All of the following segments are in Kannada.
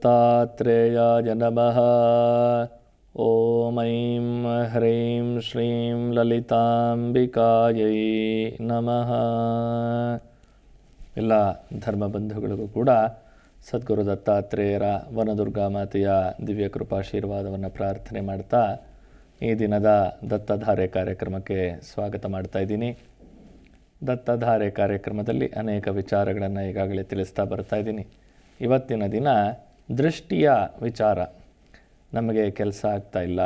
दत्तात्रेयाय नमः ॐ ऐं ह्रीं श्रीं ಲಲಿತಾಂಬಿಕಾಯೈ ನಮಃ ಎಲ್ಲ ಧರ್ಮ ಬಂಧುಗಳಿಗೂ ಕೂಡ ಸದ್ಗುರು ದತ್ತಾತ್ರೇಯರ ವನದುರ್ಗಾ ಮಾತೆಯ ದಿವ್ಯ ಕೃಪಾಶೀರ್ವಾದವನ್ನು ಪ್ರಾರ್ಥನೆ ಮಾಡ್ತಾ ಈ ದಿನದ ದತ್ತಧಾರೆ ಕಾರ್ಯಕ್ರಮಕ್ಕೆ ಸ್ವಾಗತ ಮಾಡ್ತಾ ಇದ್ದೀನಿ ದತ್ತಧಾರೆ ಕಾರ್ಯಕ್ರಮದಲ್ಲಿ ಅನೇಕ ವಿಚಾರಗಳನ್ನು ಈಗಾಗಲೇ ತಿಳಿಸ್ತಾ ಬರ್ತಾ ಇದ್ದೀನಿ ಇವತ್ತಿನ ದಿನ ದೃಷ್ಟಿಯ ವಿಚಾರ. ನಮಗೆ ಕೆಲಸ ಆಗ್ತಾ ಇಲ್ಲ,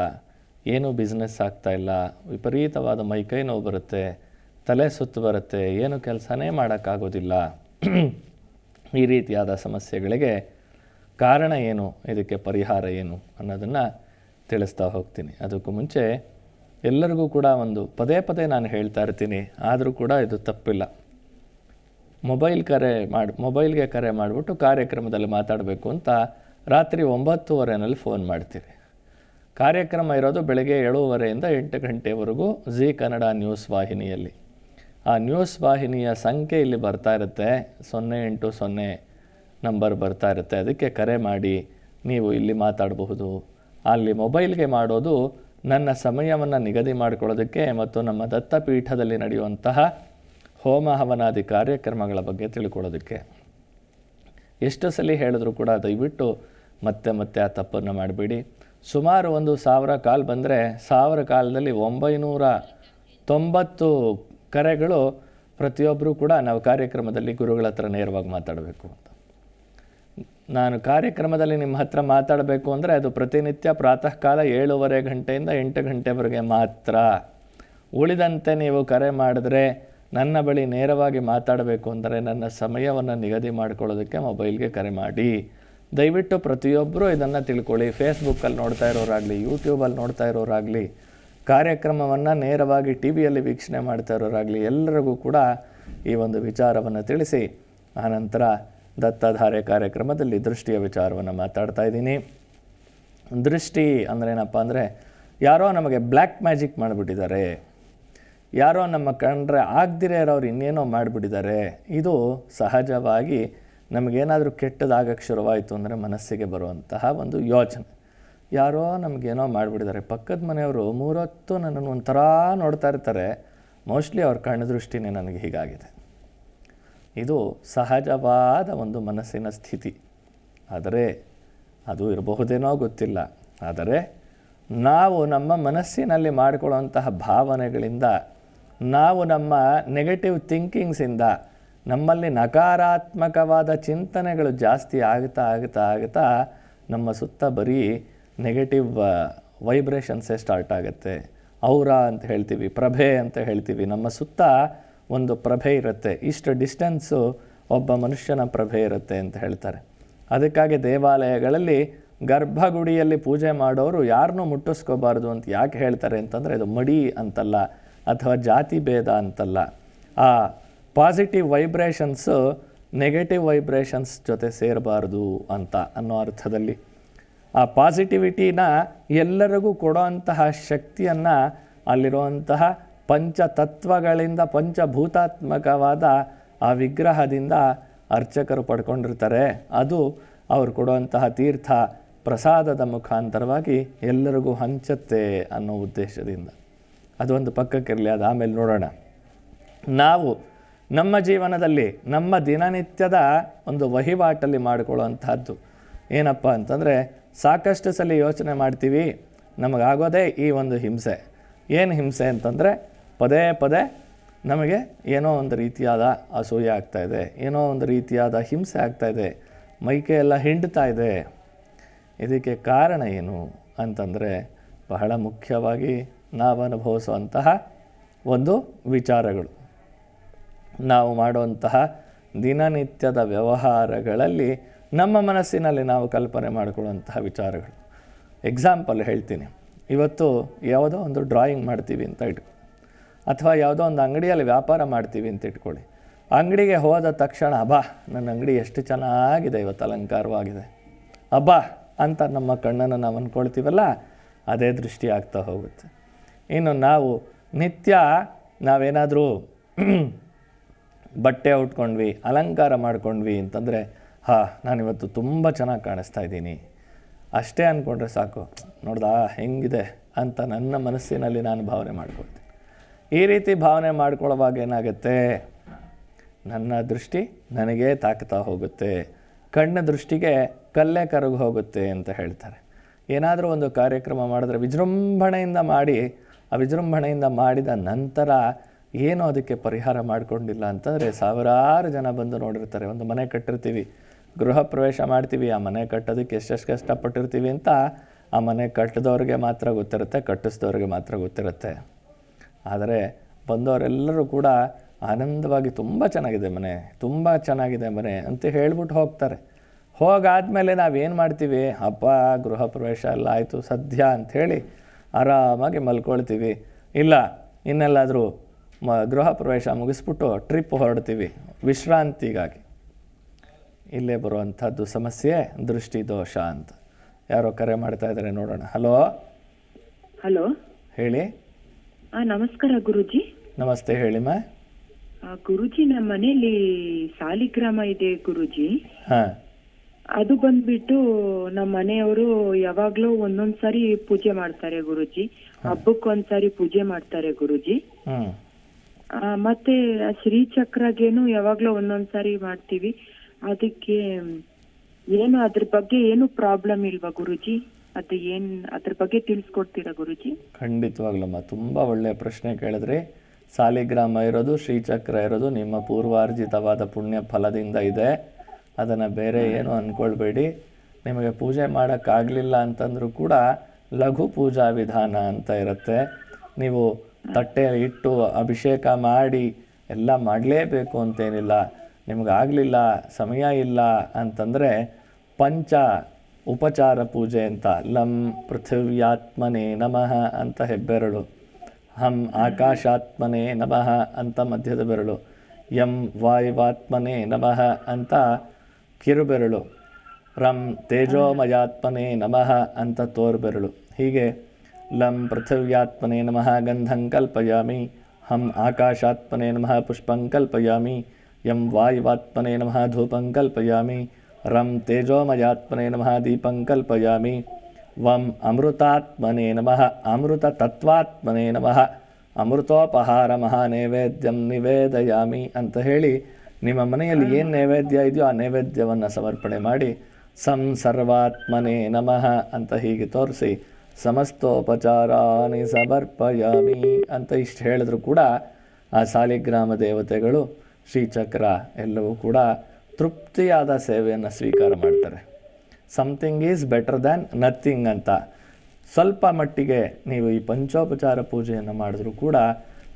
ಏನೂ ಬಿಸ್ನೆಸ್ ಆಗ್ತಾ ಇಲ್ಲ, ವಿಪರೀತವಾದ ಮೈಕೈ ನೋವು ಬರುತ್ತೆ, ತಲೆ ಸುತ್ತು ಬರುತ್ತೆ, ಏನು ಕೆಲಸನೇ ಮಾಡೋಕ್ಕಾಗೋದಿಲ್ಲ. ಈ ರೀತಿಯಾದ ಸಮಸ್ಯೆಗಳಿಗೆ ಕಾರಣ ಏನು, ಇದಕ್ಕೆ ಪರಿಹಾರ ಏನು ಅನ್ನೋದನ್ನು ತಿಳಿಸ್ತಾ ಹೋಗ್ತೀನಿ. ಅದಕ್ಕೂ ಮುಂಚೆ ಎಲ್ಲರಿಗೂ ಕೂಡ ಒಂದು ಪದೇ ಪದೇ ನಾನು ಹೇಳ್ತಾ ಇರ್ತೀನಿ, ಆದರೂ ಕೂಡ ಇದು ತಪ್ಪಿಲ್ಲ. ಮೊಬೈಲ್ ಕರೆ ಮಾಡಿ, ಮೊಬೈಲ್ಗೆ ಕರೆ ಮಾಡಿಬಿಟ್ಟು ಕಾರ್ಯಕ್ರಮದಲ್ಲಿ ಮಾತಾಡಬೇಕು ಅಂತ ರಾತ್ರಿ ಒಂಬತ್ತುವರೆನಲ್ಲಿ ಫೋನ್ ಮಾಡ್ತೀರಿ ಕಾರ್ಯಕ್ರಮ ಇರೋದು ಬೆಳಗ್ಗೆ ಏಳುವರೆಯಿಂದ ಎಂಟು ಗಂಟೆವರೆಗೂ ಜಿ ಕನ್ನಡ ನ್ಯೂಸ್ ವಾಹಿನಿಯಲ್ಲಿ. ಆ ನ್ಯೂಸ್ ವಾಹಿನಿಯ ಸಂಖ್ಯೆ ಇಲ್ಲಿ ಬರ್ತಾ ಇರುತ್ತೆ. ಸೊನ್ನೆ ಎಂಟು ಸೊನ್ನೆ ನಂಬರ್ ಬರ್ತಾ ಇರುತ್ತೆ. ಅದಕ್ಕೆ ಕರೆ ಮಾಡಿ ನೀವು ಇಲ್ಲಿ ಮಾತಾಡಬಹುದು. ಅಲ್ಲಿ ಮೊಬೈಲ್ಗೆ ಮಾಡೋದು ನನ್ನ ಸಮಯವನ್ನು ನಿಗದಿ ಮಾಡಿಕೊಳ್ಳೋದಕ್ಕೆ ಮತ್ತು ನಮ್ಮ ದತ್ತಪೀಠದಲ್ಲಿ ನಡೆಯುವಂತಹ ಹೋಮ ಹವನಾದಿ ಕಾರ್ಯಕ್ರಮಗಳ ಬಗ್ಗೆ ತಿಳ್ಕೊಳ್ಳೋದಕ್ಕೆ. ಎಷ್ಟು ಸಲ ಹೇಳಿದ್ರು ಕೂಡ ದಯವಿಟ್ಟು ಮತ್ತೆ ಮತ್ತೆ ಆ ತಪ್ಪನ್ನು ಮಾಡಬೇಡಿ. ಸುಮಾರು ಒಂದು ಸಾವಿರ ಕಾಲ್ ಬಂದರೆ ಸಾವಿರ ಕಾಲದಲ್ಲಿ ಒಂಬೈನೂರ ತೊಂಬತ್ತು ಕರೆಗಳು ಪ್ರತಿಯೊಬ್ಬರೂ ಕೂಡ ನಾವು ಕಾರ್ಯಕ್ರಮದಲ್ಲಿ ಗುರುಗಳ ಹತ್ರ ನೇರವಾಗಿ ಮಾತಾಡಬೇಕು ಅಂತ. ನಾನು ಕಾರ್ಯಕ್ರಮದಲ್ಲಿ ನಿಮ್ಮ ಹತ್ರ ಮಾತಾಡಬೇಕು ಅಂದರೆ ಅದು ಪ್ರತಿನಿತ್ಯ ಪ್ರಾತಃ ಕಾಲ ಏಳುವರೆ ಗಂಟೆಯಿಂದ ಎಂಟು ಗಂಟೆವರೆಗೆ ಮಾತ್ರ. ಉಳಿದಂತೆ ನೀವು ಕರೆ ಮಾಡಿದ್ರೆ ನನ್ನ ಬಳಿ ನೇರವಾಗಿ ಮಾತಾಡಬೇಕು ಅಂದರೆ ನನ್ನ ಸಮಯವನ್ನು ನಿಗದಿ ಮಾಡ್ಕೊಳ್ಳೋದಕ್ಕೆ ಮೊಬೈಲ್ಗೆ ಕರೆ ಮಾಡಿ. ದಯವಿಟ್ಟು ಪ್ರತಿಯೊಬ್ಬರೂ ಇದನ್ನು ತಿಳ್ಕೊಳ್ಳಿ. ಫೇಸ್ಬುಕ್ಕಲ್ಲಿ ನೋಡ್ತಾ ಇರೋರಾಗಲಿ, ಯೂಟ್ಯೂಬಲ್ಲಿ ನೋಡ್ತಾ ಇರೋರಾಗಲಿ, ಕಾರ್ಯಕ್ರಮವನ್ನು ನೇರವಾಗಿ ಟಿ ವಿಯಲ್ಲಿ ವೀಕ್ಷಣೆ ಮಾಡ್ತಾ ಇರೋರಾಗಲಿ ಎಲ್ಲರಿಗೂ ಕೂಡ ಈ ಒಂದು ವಿಚಾರವನ್ನು ತಿಳಿಸಿ. ಆನಂತರ ದತ್ತಧಾರೆ ಕಾರ್ಯಕ್ರಮದಲ್ಲಿ ದೃಷ್ಟಿಯ ವಿಚಾರವನ್ನು ಮಾತಾಡ್ತಾ ಇದ್ದೀನಿ. ದೃಷ್ಟಿ ಅಂದರೆ ಏನಪ್ಪ ಅಂದರೆ ಯಾರೋ ನಮಗೆ ಬ್ಲ್ಯಾಕ್ ಮ್ಯಾಜಿಕ್ ಮಾಡಿಬಿಟ್ಟಿದ್ದಾರೆ. ಯಾರೋ ನಮ್ಮ ಕಂಡ್ರೆ ಆಗದಿರೇ ಇರೋರು ಇನ್ನೇನೋ ಮಾಡಿಬಿಟ್ಟಿದ್ದಾರೆ. ಇದು ಸಹಜವಾಗಿ ನಮಗೇನಾದರೂ ಕೆಟ್ಟದಾಗಕ್ಕೆ ಶುರುವಾಯಿತು ಅಂದರೆ ಮನಸ್ಸಿಗೆ ಬರುವಂತಹ ಒಂದು ಯೋಚನೆ. ಯಾರೋ ನಮಗೇನೋ ಮಾಡಿಬಿಟ್ಟಿದ್ದಾರೆ. ಪಕ್ಕದ ಮನೆಯವರು ಮೂರೊತ್ತು ನನ್ನನ್ನು ಒಂಥರ ನೋಡ್ತಾ ಇರ್ತಾರೆ. ಮೋಸ್ಟ್ಲಿ ಅವ್ರ ಕಣ್ಣ ದೃಷ್ಟಿನೇ ನನಗೆ ಹೀಗಾಗಿದೆ. ಇದು ಸಹಜವಾದ ಒಂದು ಮನಸ್ಸಿನ ಸ್ಥಿತಿ. ಆದರೆ ಅದು ಇರಬಹುದೇನೋ ಗೊತ್ತಿಲ್ಲ. ಆದರೆ ನಾವು ನಮ್ಮ ಮನಸ್ಸಿನಲ್ಲಿ ಮಾಡಿಕೊಳ್ಳುವಂತಹ ಭಾವನೆಗಳಿಂದ ನಾವು ನಮ್ಮ ನೆಗೆಟಿವ್ ಥಿಂಕಿಂಗ್ಸಿಂದ ನಮ್ಮಲ್ಲಿ ನಕಾರಾತ್ಮಕವಾದ ಚಿಂತನೆಗಳು ಜಾಸ್ತಿ ಆಗ್ತಾ ಆಗ್ತಾ ಆಗ್ತಾ ನಮ್ಮ ಸುತ್ತ ಬರೀ ನೆಗೆಟಿವ್ ವೈಬ್ರೇಷನ್ಸೇ ಸ್ಟಾರ್ಟ್ ಆಗುತ್ತೆ. ಔರ ಅಂತ ಹೇಳ್ತೀವಿ, ಪ್ರಭೆ ಅಂತ ಹೇಳ್ತೀವಿ. ನಮ್ಮ ಸುತ್ತ ಒಂದು ಪ್ರಭೆ ಇರುತ್ತೆ. ಇಷ್ಟು ಡಿಸ್ಟೆನ್ಸು ಒಬ್ಬ ಮನುಷ್ಯನ ಪ್ರಭೆ ಇರುತ್ತೆ ಅಂತ ಹೇಳ್ತಾರೆ. ಅದಕ್ಕಾಗಿ ದೇವಾಲಯಗಳಲ್ಲಿ ಗರ್ಭಗುಡಿಯಲ್ಲಿ ಪೂಜೆ ಮಾಡೋರು ಯಾರನ್ನೂ ಮುಟ್ಟಿಸ್ಕೋಬಾರ್ದು ಅಂತ ಯಾಕೆ ಹೇಳ್ತಾರೆ ಅಂತಂದರೆ ಇದು ಮಡಿ ಅಂತಲ್ಲ. ಅಥವಾ ಜಾತಿ ಭೇದ ಅಂತಲ್ಲ. ಆ ಪಾಸಿಟಿವ್ ವೈಬ್ರೇಷನ್ಸು ನೆಗೆಟಿವ್ ವೈಬ್ರೇಷನ್ಸ್ ಜೊತೆ ಸೇರಬಾರ್ದು ಅಂತ ಅನ್ನೋ ಅರ್ಥದಲ್ಲಿ. ಆ ಪಾಸಿಟಿವಿಟಿನ ಎಲ್ಲರಿಗೂ ಕೊಡೋಂತಹ ಶಕ್ತಿಯನ್ನು ಅಲ್ಲಿರುವಂತಹ ಪಂಚತತ್ವಗಳಿಂದ ಪಂಚಭೂತಾತ್ಮಕವಾದ ಆ ವಿಗ್ರಹದಿಂದ ಅರ್ಚಕರು ಪಡ್ಕೊಂಡಿರ್ತಾರೆ. ಅದು ಅವರು ಕೊಡುವಂತಹ ತೀರ್ಥ ಪ್ರಸಾದದ ಮುಖಾಂತರವಾಗಿ ಎಲ್ಲರಿಗೂ ಹಂಚತ್ತೆ ಅನ್ನೋ ಉದ್ದೇಶದಿಂದ. ಅದೊಂದು ಪಕ್ಕಕ್ಕಿರಲಿ, ಅದು ಆಮೇಲೆ ನೋಡೋಣ. ನಾವು ನಮ್ಮ ಜೀವನದಲ್ಲಿ, ನಮ್ಮ ದಿನನಿತ್ಯದ ಒಂದು ವಹಿವಾಟಲ್ಲಿ ಮಾಡಿಕೊಳ್ಳುವಂತಹದ್ದು ಏನಪ್ಪ ಅಂತಂದರೆ, ಸಾಕಷ್ಟು ಸಲ ಯೋಚನೆ ಮಾಡ್ತೀವಿ, ನಮಗಾಗೋದೇ ಈ ಒಂದು ಹಿಂಸೆ. ಏನು ಹಿಂಸೆ ಅಂತಂದರೆ, ಪದೇ ಪದೇ ನಮಗೆ ಏನೋ ಒಂದು ರೀತಿಯಾದ ಅಸೂಯೆ ಆಗ್ತಾಯಿದೆ ಏನೋ ಒಂದು ರೀತಿಯಾದ ಹಿಂಸೆ ಆಗ್ತಾಯಿದೆ ಮೈಕೆ ಎಲ್ಲ ಹಿಂಡ್ತಾ ಇದೆ. ಇದಕ್ಕೆ ಕಾರಣ ಏನು ಅಂತಂದರೆ, ಬಹಳ ಮುಖ್ಯವಾಗಿ ನಾವು ಅನುಭವಿಸುವಂತಹ ಒಂದು ವಿಚಾರಗಳು. ನಾವು ಮಾಡುವಂತಹ ದಿನನಿತ್ಯದ ವ್ಯವಹಾರಗಳಲ್ಲಿ ನಮ್ಮ ಮನಸ್ಸಿನಲ್ಲಿ ನಾವು ಕಲ್ಪನೆ ಮಾಡಿಕೊಳ್ಳುವಂತಹ ವಿಚಾರಗಳು. ಎಕ್ಸಾಂಪಲ್ ಹೇಳ್ತೀನಿ. ಇವತ್ತು ಯಾವುದೋ ಒಂದು ಡ್ರಾಯಿಂಗ್ ಮಾಡ್ತೀವಿ ಅಂತ ಇಟ್ಕೊ ಅಥವಾ ಯಾವುದೋ ಒಂದು ಅಂಗಡಿಯಲ್ಲಿ ವ್ಯಾಪಾರ ಮಾಡ್ತೀವಿ ಅಂತ ಇಟ್ಕೊಳ್ಳಿ. ಅಂಗಡಿಗೆ ಹೋದ ತಕ್ಷಣ, ಅಬ್ಬಾ, ನನ್ನ ಅಂಗಡಿ ಎಷ್ಟು ಚೆನ್ನಾಗಿದೆ, ಇವತ್ತು ಅಲಂಕಾರವಾಗಿದೆ. ಅಬ್ಬಾ, ಅಂತ ನಮ್ಮ ಕಣ್ಣನ್ನು ನಾವು ಅಂದ್ಕೊಳ್ತೀವಲ್ಲ, ಅದೇ ದೃಷ್ಟಿ ಆಗ್ತಾ ಹೋಗುತ್ತೆ. ಇನ್ನು ನಾವು ನಿತ್ಯ ನಾವೇನಾದರೂ ಬಟ್ಟೆ ಉಟ್ಕೊಂಡ್ವಿ, ಅಲಂಕಾರ ಮಾಡ್ಕೊಂಡ್ವಿ ಅಂತಂದರೆ, ಹಾಂ, ನಾನಿವತ್ತು ತುಂಬ ಚೆನ್ನಾಗಿ ಕಾಣಿಸ್ತಾ ಇದ್ದೀನಿ. ಅಷ್ಟೇ ಅಂದ್ಕೊಂಡ್ರೆ ಸಾಕು. ನೋಡ್ದಾ, ಹೆಂಗಿದೆ ಅಂತ ನನ್ನ ಮನಸ್ಸಿನಲ್ಲಿ ನಾನು ಭಾವನೆ ಮಾಡ್ಕೊಳ್ತೀನಿ. ಈ ರೀತಿ ಭಾವನೆ ಮಾಡ್ಕೊಳ್ಳೋವಾಗ ಏನಾಗುತ್ತೆ? ನನ್ನ ದೃಷ್ಟಿ ನನಗೇ ತಾಕ್ತಾ ಹೋಗುತ್ತೆ. ಕಣ್ಣ ದೃಷ್ಟಿಗೆ ಕಲ್ಲೇ ಕರಗು ಹೋಗುತ್ತೆ ಅಂತ ಹೇಳ್ತಾರೆ. ಏನಾದರೂ ಒಂದು ಕಾರ್ಯಕ್ರಮ ಮಾಡಿದ್ರೆ ವಿಜೃಂಭಣೆಯಿಂದ ಮಾಡಿ ಆ ವಿಜೃಂಭಣೆಯಿಂದ ಮಾಡಿದ ನಂತರ ಏನು ಅದಕ್ಕೆ ಪರಿಹಾರ ಮಾಡಿಕೊಂಡಿಲ್ಲ ಅಂತಂದರೆ ಸಾವಿರಾರು ಜನ ಬಂದು ನೋಡಿರ್ತಾರೆ, ಒಂದು ಮನೆ ಕಟ್ಟಿರ್ತೀವಿ, ಗೃಹ ಪ್ರವೇಶ ಮಾಡ್ತೀವಿ, ಆ ಮನೆ ಕಟ್ಟೋದಕ್ಕೆ ಎಷ್ಟೆಷ್ಟು ಕಷ್ಟಪಟ್ಟಿರ್ತೀವಿ ಅಂತ ಆ ಮನೆ ಕಟ್ಟಿದವ್ರಿಗೆ ಮಾತ್ರ ಗೊತ್ತಿರುತ್ತೆ, ಕಟ್ಟಿಸಿದವ್ರಿಗೆ ಮಾತ್ರ ಗೊತ್ತಿರುತ್ತೆ. ಆದರೆ ಬಂದವರೆಲ್ಲರೂ ಕೂಡ ಆನಂದವಾಗಿ ತುಂಬ ಚೆನ್ನಾಗಿದೆ ಮನೆ, ತುಂಬ ಚೆನ್ನಾಗಿದೆ ಮನೆ ಅಂತ ಹೇಳ್ಬಿಟ್ಟು ಹೋಗ್ತಾರೆ. ಹೋಗಾದ್ಮೇಲೆ ನಾವೇನು ಮಾಡ್ತೀವಿ, ಹಬ್ಬ, ಗೃಹ ಪ್ರವೇಶ ಎಲ್ಲ ಆಯಿತು, ಸದ್ಯ ಅಂಥೇಳಿ ಆರಾಮಾಗಿ ಮಲ್ಕೊಳ್ತೀವಿ. ಇಲ್ಲ ಇನ್ನೆಲ್ಲಾದರೂ ಮ ಗೃಹ ಪ್ರವೇಶ ಮುಗಿಸ್ಬಿಟ್ಟು ಟ್ರಿಪ್ ಹೊರಡ್ತೀವಿ. ವಿಶ್ರಾಂತಿಗಾಗಿ. ಇಲ್ಲೇ ಬರುವಂಥದ್ದು ಸಮಸ್ಯೆ ದೃಷ್ಟಿ ದೋಷ ಅಂತ. ಯಾರೋ ಕರೆ ಮಾಡ್ತಾ ಇದ್ದಾರೆ ನೋಡೋಣ. ಹಲೋ? ಹಲೋ? ಹೇಳಿ. ನಮಸ್ಕಾರ ಗುರುಜಿ. ನಮಸ್ತೆ ಹೇಳಿ ಮಾ. ಗುರುಜಿ ನಮ್ಮ ಮನೆಯಲ್ಲಿ ಸಾಲಿಗ್ರಾಮ ಇದೆ ಗುರುಜಿ. ಹಾಂ. ಅದು ಬಂದ್ಬಿಟ್ಟು ನಮ್ಮ ಮನೆಯವರು ಯಾವಾಗ್ಲೂ ಒಂದೊಂದ್ ಸಾರಿ ಪೂಜೆ ಮಾಡ್ತಾರೆ ಗುರುಜಿ. ಹಬ್ಬಕ್ಕೊಂದ್ಸಾರಿ ಪೂಜೆ ಮಾಡ್ತಾರೆ ಗುರುಜಿ. ಹ್ಮ್. ಆ, ಮತ್ತೆ ಆ ಶ್ರೀಚಕ್ರಗೇನು ಯಾವಾಗ್ಲೂ ಒಂದೊಂದ್ ಸಾರಿ ಮಾಡ್ತೀವಿ. ಅದಕ್ಕೆ ಏನು ಅದ್ರ ಬಗ್ಗೆ ಏನು ಪ್ರಾಬ್ಲಮ್ ಇಲ್ವಾ ಗುರುಜಿ? ಅದು ಏನ್ ಅದ್ರ ಬಗ್ಗೆ ತಿಳಿಸ್ಕೊಡ್ತೀರಾ ಗುರುಜಿ? ಖಂಡಿತವಾಗ್ಲಮ್ಮ ತುಂಬಾ ಒಳ್ಳೆ ಪ್ರಶ್ನೆ ಕೇಳಿದ್ರೆ. ಸಾಲಿಗ್ರಾಮ ಇರೋದು ಶ್ರೀಚಕ್ರ ಇರೋದು ನಿಮ್ಮ ಪೂರ್ವಾರ್ಜಿತವಾದ ಪುಣ್ಯ ಫಲದಿಂದ ಇದೆ. ಅದನ್ನು ಬೇರೆ ಏನು ಅಂದ್ಕೊಳ್ಬೇಡಿ ನಿಮಗೆ ಪೂಜೆ ಮಾಡೋಕ್ಕಾಗಲಿಲ್ಲ ಅಂತಂದರೂ ಕೂಡ ಲಘು ಪೂಜಾ ವಿಧಾನ ಅಂತ ಇರುತ್ತೆ. ನೀವು ತಟ್ಟೆ ಇಟ್ಟು ಅಭಿಷೇಕ ಮಾಡಿ ಎಲ್ಲ ಮಾಡಲೇಬೇಕು ಅಂತೇನಿಲ್ಲ. ನಿಮಗಾಗಲಿಲ್ಲ ಆಗಲಿಲ್ಲ ಸಮಯ ಇಲ್ಲ ಅಂತಂದರೆ ಪಂಚ ಉಪಚಾರ ಪೂಜೆ ಅಂತ. ಲಂ ಪೃಥಿವ್ಯಾತ್ಮನೇ ನಮಃ ಅಂತ ಹೆಬ್ಬೆರಳು. ಹಂ ಆಕಾಶಾತ್ಮನೇ ನಮಃ ಅಂತ ಮಧ್ಯದ ಬೆರಳು. ಯಂ ವಾಯುವಾತ್ಮನೇ ನಮಃ ಅಂತ ಕಿರುಬೆರಳು. ರಂ ತೇಜೋಮಯಾತ್ಮನೇ ನಮಃ ಅಂತ ತೋರ್ಬೆರಳು. ಹೀಗೆ, ಲಂ ಪೃಥಿವ್ಯಾತ್ಮನೇ ನಮಃ ಗಂಧಂ ಕಲ್ಪಯಾಮಿ ಹಂ ಆಕಾಶಾತ್ಮನೇ ನಮಃ ಪುಷ್ಪಂ ಕಲ್ಪಯಾಮಿ ಯಂ ವಾಯುವಾತ್ಮನೇ ನಮಃ ಧೂಪಂ ಕಲ್ಪಯಾಮಿ ರಂ ತೇಜೋಮಯಾತ್ಮನೇ ನಮಃ ದೀಪಂ ಕಲ್ಪಯಾಮಿ ವಂ ಅಮೃತಾತ್ಮನೇ ನಮಃ ಅಮೃತತತ್ವಾತ್ಮನೇ ನಮಃ ಅಮೃತೋಪಹಾರ ಮಹಾನೈವೇದ್ಯಂ ನಿವೇದಯಾಮಿ ಅಂತ ಹೇಳಿ ನಿಮ್ಮ ಮನೆಯಲ್ಲಿ ಏನು ನೈವೇದ್ಯ ಇದೆಯೋ ಆ ನೈವೇದ್ಯವನ್ನು ಸಮರ್ಪಣೆ ಮಾಡಿ, ಸಂ ಸರ್ವಾತ್ಮನೇ ನಮಃ ಅಂತ ಹೀಗೆ ತೋರಿಸಿ ಸಮಸ್ತೋಪಚಾರಾನಿ ಸಮರ್ಪಯಾಮಿ ಅಂತ ಇಷ್ಟು ಹೇಳಿದ್ರು ಕೂಡ ಆ ಸಾಲಿಗ್ರಾಮ ದೇವತೆಗಳು, ಶ್ರೀಚಕ್ರ ಎಲ್ಲವೂ ಕೂಡ ತೃಪ್ತಿಯಾದ ಸೇವೆಯನ್ನು ಸ್ವೀಕಾರ ಮಾಡ್ತಾರೆ. Something is better than nothing ಅಂತ. ಸ್ವಲ್ಪ ಮಟ್ಟಿಗೆ ನೀವು ಈ ಪಂಚೋಪಚಾರ ಪೂಜೆಯನ್ನು ಮಾಡಿದ್ರೂ ಕೂಡ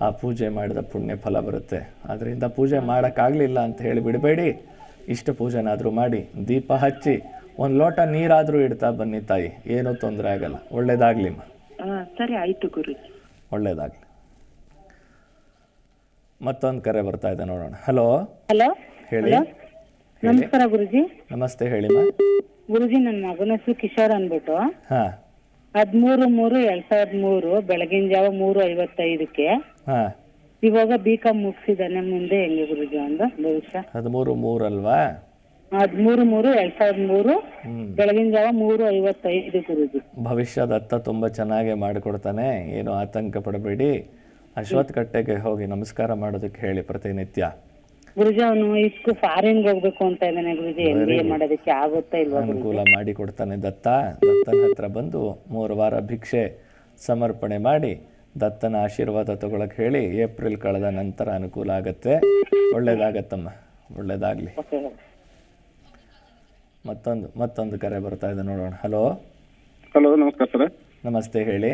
ಆ ಪೂಜೆ ಮಾಡಿದ ಪುಣ್ಯ ಫಲ ಬರುತ್ತೆ. ಅದರಿಂದ ಪೂಜೆ ಮಾಡೋಕ್ಕಾಗಲಿಲ್ಲ ಅಂತ ಹೇಳಿ ಬಿಡಬೇಡಿ. ಇಷ್ಟ ಪೂಜೆನಾದರೂ ಮಾಡಿ ದೀಪ ಹಚ್ಚಿ ಒಂದು ಲೋಟ ನೀರಾದರೂ ಇಡ್ತಾ ಬನ್ನಿ ತಾಯಿ. ಏನೂ ತೊಂದರೆ ಆಗಲ್ಲ. ಒಳ್ಳೇದಾಗ್ಲಿಮ್ಮ ಆ, ಸರಿ ಆಯಿತು ಗುರು ಒಳ್ಳೇದಾಗಲಿ. ಮತ್ತೊಂದು ಕರೆ ಬರ್ತಾ ಇದೆ ನೋಡೋಣ. ಹಲೋ? ಹಲೋ? ಹೇಳಿ. ನಮಸ್ಕಾರ ಗುರುಜಿ. ನಮಸ್ತೆ ಹೇಳಿ ಗುರುಜಿ ನನ್ನ ಮಗನ ಹೆಸರು ಕಿಶೋರ್ ಅಂದ್ಬಿಟ್ಟು. ಹಾಂ. ಹದಿಮೂರು ಮೂರು ಎರಡ್ ಸಾವಿರದ ಮೂರು ಬೆಳಗಿನ ಜಾವ ಮೂರು ಐವತ್ತೈದಕ್ಕೆ ಹಾಂ. ಇವಾಗ ಬಿ ಕಾಮ್ ಮುಗಿಸಿದಾನೆ ಮುಂದೆ ಹೆಂಗೆ ಗುರುಜಿ ಒಂದು? ಭವಿಷ್ಯ ಹದಿಮೂರು ಅಲ್ವಾ? ಹದಿಮೂರು ಮೂರು ಎರಡ್ ಸಾವಿರದ ಮೂರು. ಬೆಳಗಿನ ಜಾವ ಮೂರು ಐವತ್ತೈದು ಗುರುಜಿ. ಭವಿಷ್ಯದತ್ತ ತುಂಬಾ ಚೆನ್ನಾಗಿ ಮಾಡಿಕೊಡ್ತಾನೆ. ಏನು ಆತಂಕ ಪಡಬೇಡಿ. ಅಶ್ವತ್ಥ ಕಟ್ಟೆಗೆ ಹೋಗಿ ನಮಸ್ಕಾರ ಮಾಡೋದಕ್ಕೆ ಹೇಳಿ ಪ್ರತಿನಿತ್ಯ. ಗುರುಜಿ ಅವನು ಇಷ್ಟು ಫಾರಿನ್ ಹೋಗ್ಬೇಕು ಅಂತ ಇದ್ದಾನೆ ಗುರುಜಿ. ಎಂ ಬಿ ಎ ಮಾಡೋದಕ್ಕೆ ಆಗುತ್ತಾ ಇಲ್ವಾ ಗುರುಜಿ? ಅನುಕೂಲ ಮಾಡಿಕೊಡ್ತಾನೆ ದತ್ತ. ದತ್ತನ ಹತ್ರ ಬಂದು ಮೂರು ವಾರ ಭಿಕ್ಷೆ ಸಮರ್ಪಣೆ ಮಾಡಿ ದತ್ತನ ಆಶೀರ್ವಾದ ತಗೊಳಕ್ ಹೇಳಿ ಏಪ್ರಿಲ್ ಕಳೆದ ನಂತರ ಅನುಕೂಲ ಆಗತ್ತೆ. ಒಳ್ಳೇದಾಗತ್ತಮ್ಮ. ಒಳ್ಳೇದಾಗಲಿ. ಮತ್ತೊಂದು ಮತ್ತೊಂದು ಕರೆ ಬರ್ತಾ ಇದೆ ನೋಡೋಣ. ಹಲೋ ಹಲೋ ನಮಸ್ಕಾರ ಸರ್. ನಮಸ್ತೆ ಹೇಳಿ.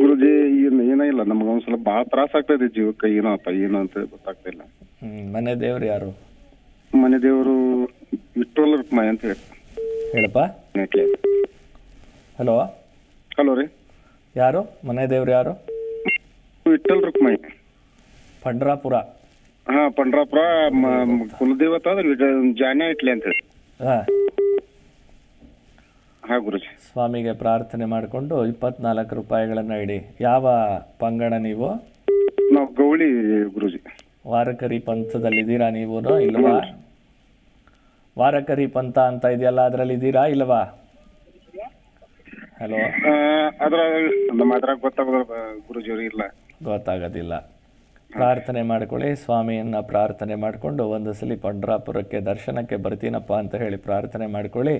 ಗುರುಜಿ ಏನು ಏನೋ ಇಲ್ಲ. ನಮ್ಗೆ ಒಂದ್ ಸ್ವಲ್ಪ ಭಾಳ ತ್ರಾಸ ಆಗ್ತಾ ಇದೆ ಜೀವಕ್ಕೆ. ಏನೋ ಅಪ್ಪ ಏನೋ ಅಂತ ಗೊತ್ತಾಗ್ತಾ ಇಲ್ಲ. ಹ್ಮ್, ಮನೆ ದೇವ್ರು ಯಾರು? ಮನೆ ದೇವರು ವಿಟ್ರೋಲ್ ಮೈ ಅಂತ ಹೇಳಿ. ಹೇಳಪ್ಪ. ಹಲೋ ಹಲೋ ರೀ. ಯಾರು? ಮನೆ ದೇವ್ರು ಯಾರು? ವಿಠಲ್ ರುಕ್ಮೈ ಪಂಡ್ರಾಪುರ. ಹಾ ಪಂಡ್ರಾಪುರ ಮ- ಕುಲದೇವತ ಅಂದ್ರೆ ಇಟ್ಲಿ ಅಂತ ಹೇಳಿ. ಹಾಂ. ಹಾ ಗುರುಜಿ. ಸ್ವಾಮಿಗೆ ಪ್ರಾರ್ಥನೆ ಮಾಡಿಕೊಂಡು ಇಪ್ಪತ್ನಾಲ್ಕು ರೂಪಾಯಿಗಳನ್ನು ಇಡಿ. ಯಾವ ಪಂಗಡ ನೀವು? ನಾವು ಗೌಳಿ ಗುರುಜಿ. ವಾರಕರಿ ಪಂಥದಲ್ಲಿದ್ದೀರಾ ನೀವು ಇಲ್ವಾ? ವಾರಕರಿ ಪಂಥ ಅಂತ ಇದೆಯಲ್ಲ ಅದರಲ್ಲಿ ಇದ್ದೀರಾ ಇಲ್ಲವಾ ಹಲೋ. ಆ, ಅದ್ರ ನಮ್ಮ ಅದ್ರಾಗ ಗೊತ್ತಾಗೋದ್ರ ಗುರುಜಿಯವ್ರು ಇಲ್ಲ. ಗೊತ್ತಾಗೋದಿಲ್ಲ. ಪ್ರಾರ್ಥನೆ ಮಾಡ್ಕೊಳ್ಳಿ ಸ್ವಾಮಿಯನ್ನು ಪ್ರಾರ್ಥನೆ ಮಾಡಿಕೊಂಡು ಒಂದು ಸಲ ಪಂಡ್ರಾಪುರಕ್ಕೆ ದರ್ಶನಕ್ಕೆ ಬರ್ತೀನಪ್ಪ ಅಂತ ಹೇಳಿ ಪ್ರಾರ್ಥನೆ ಮಾಡ್ಕೊಳ್ಳಿ.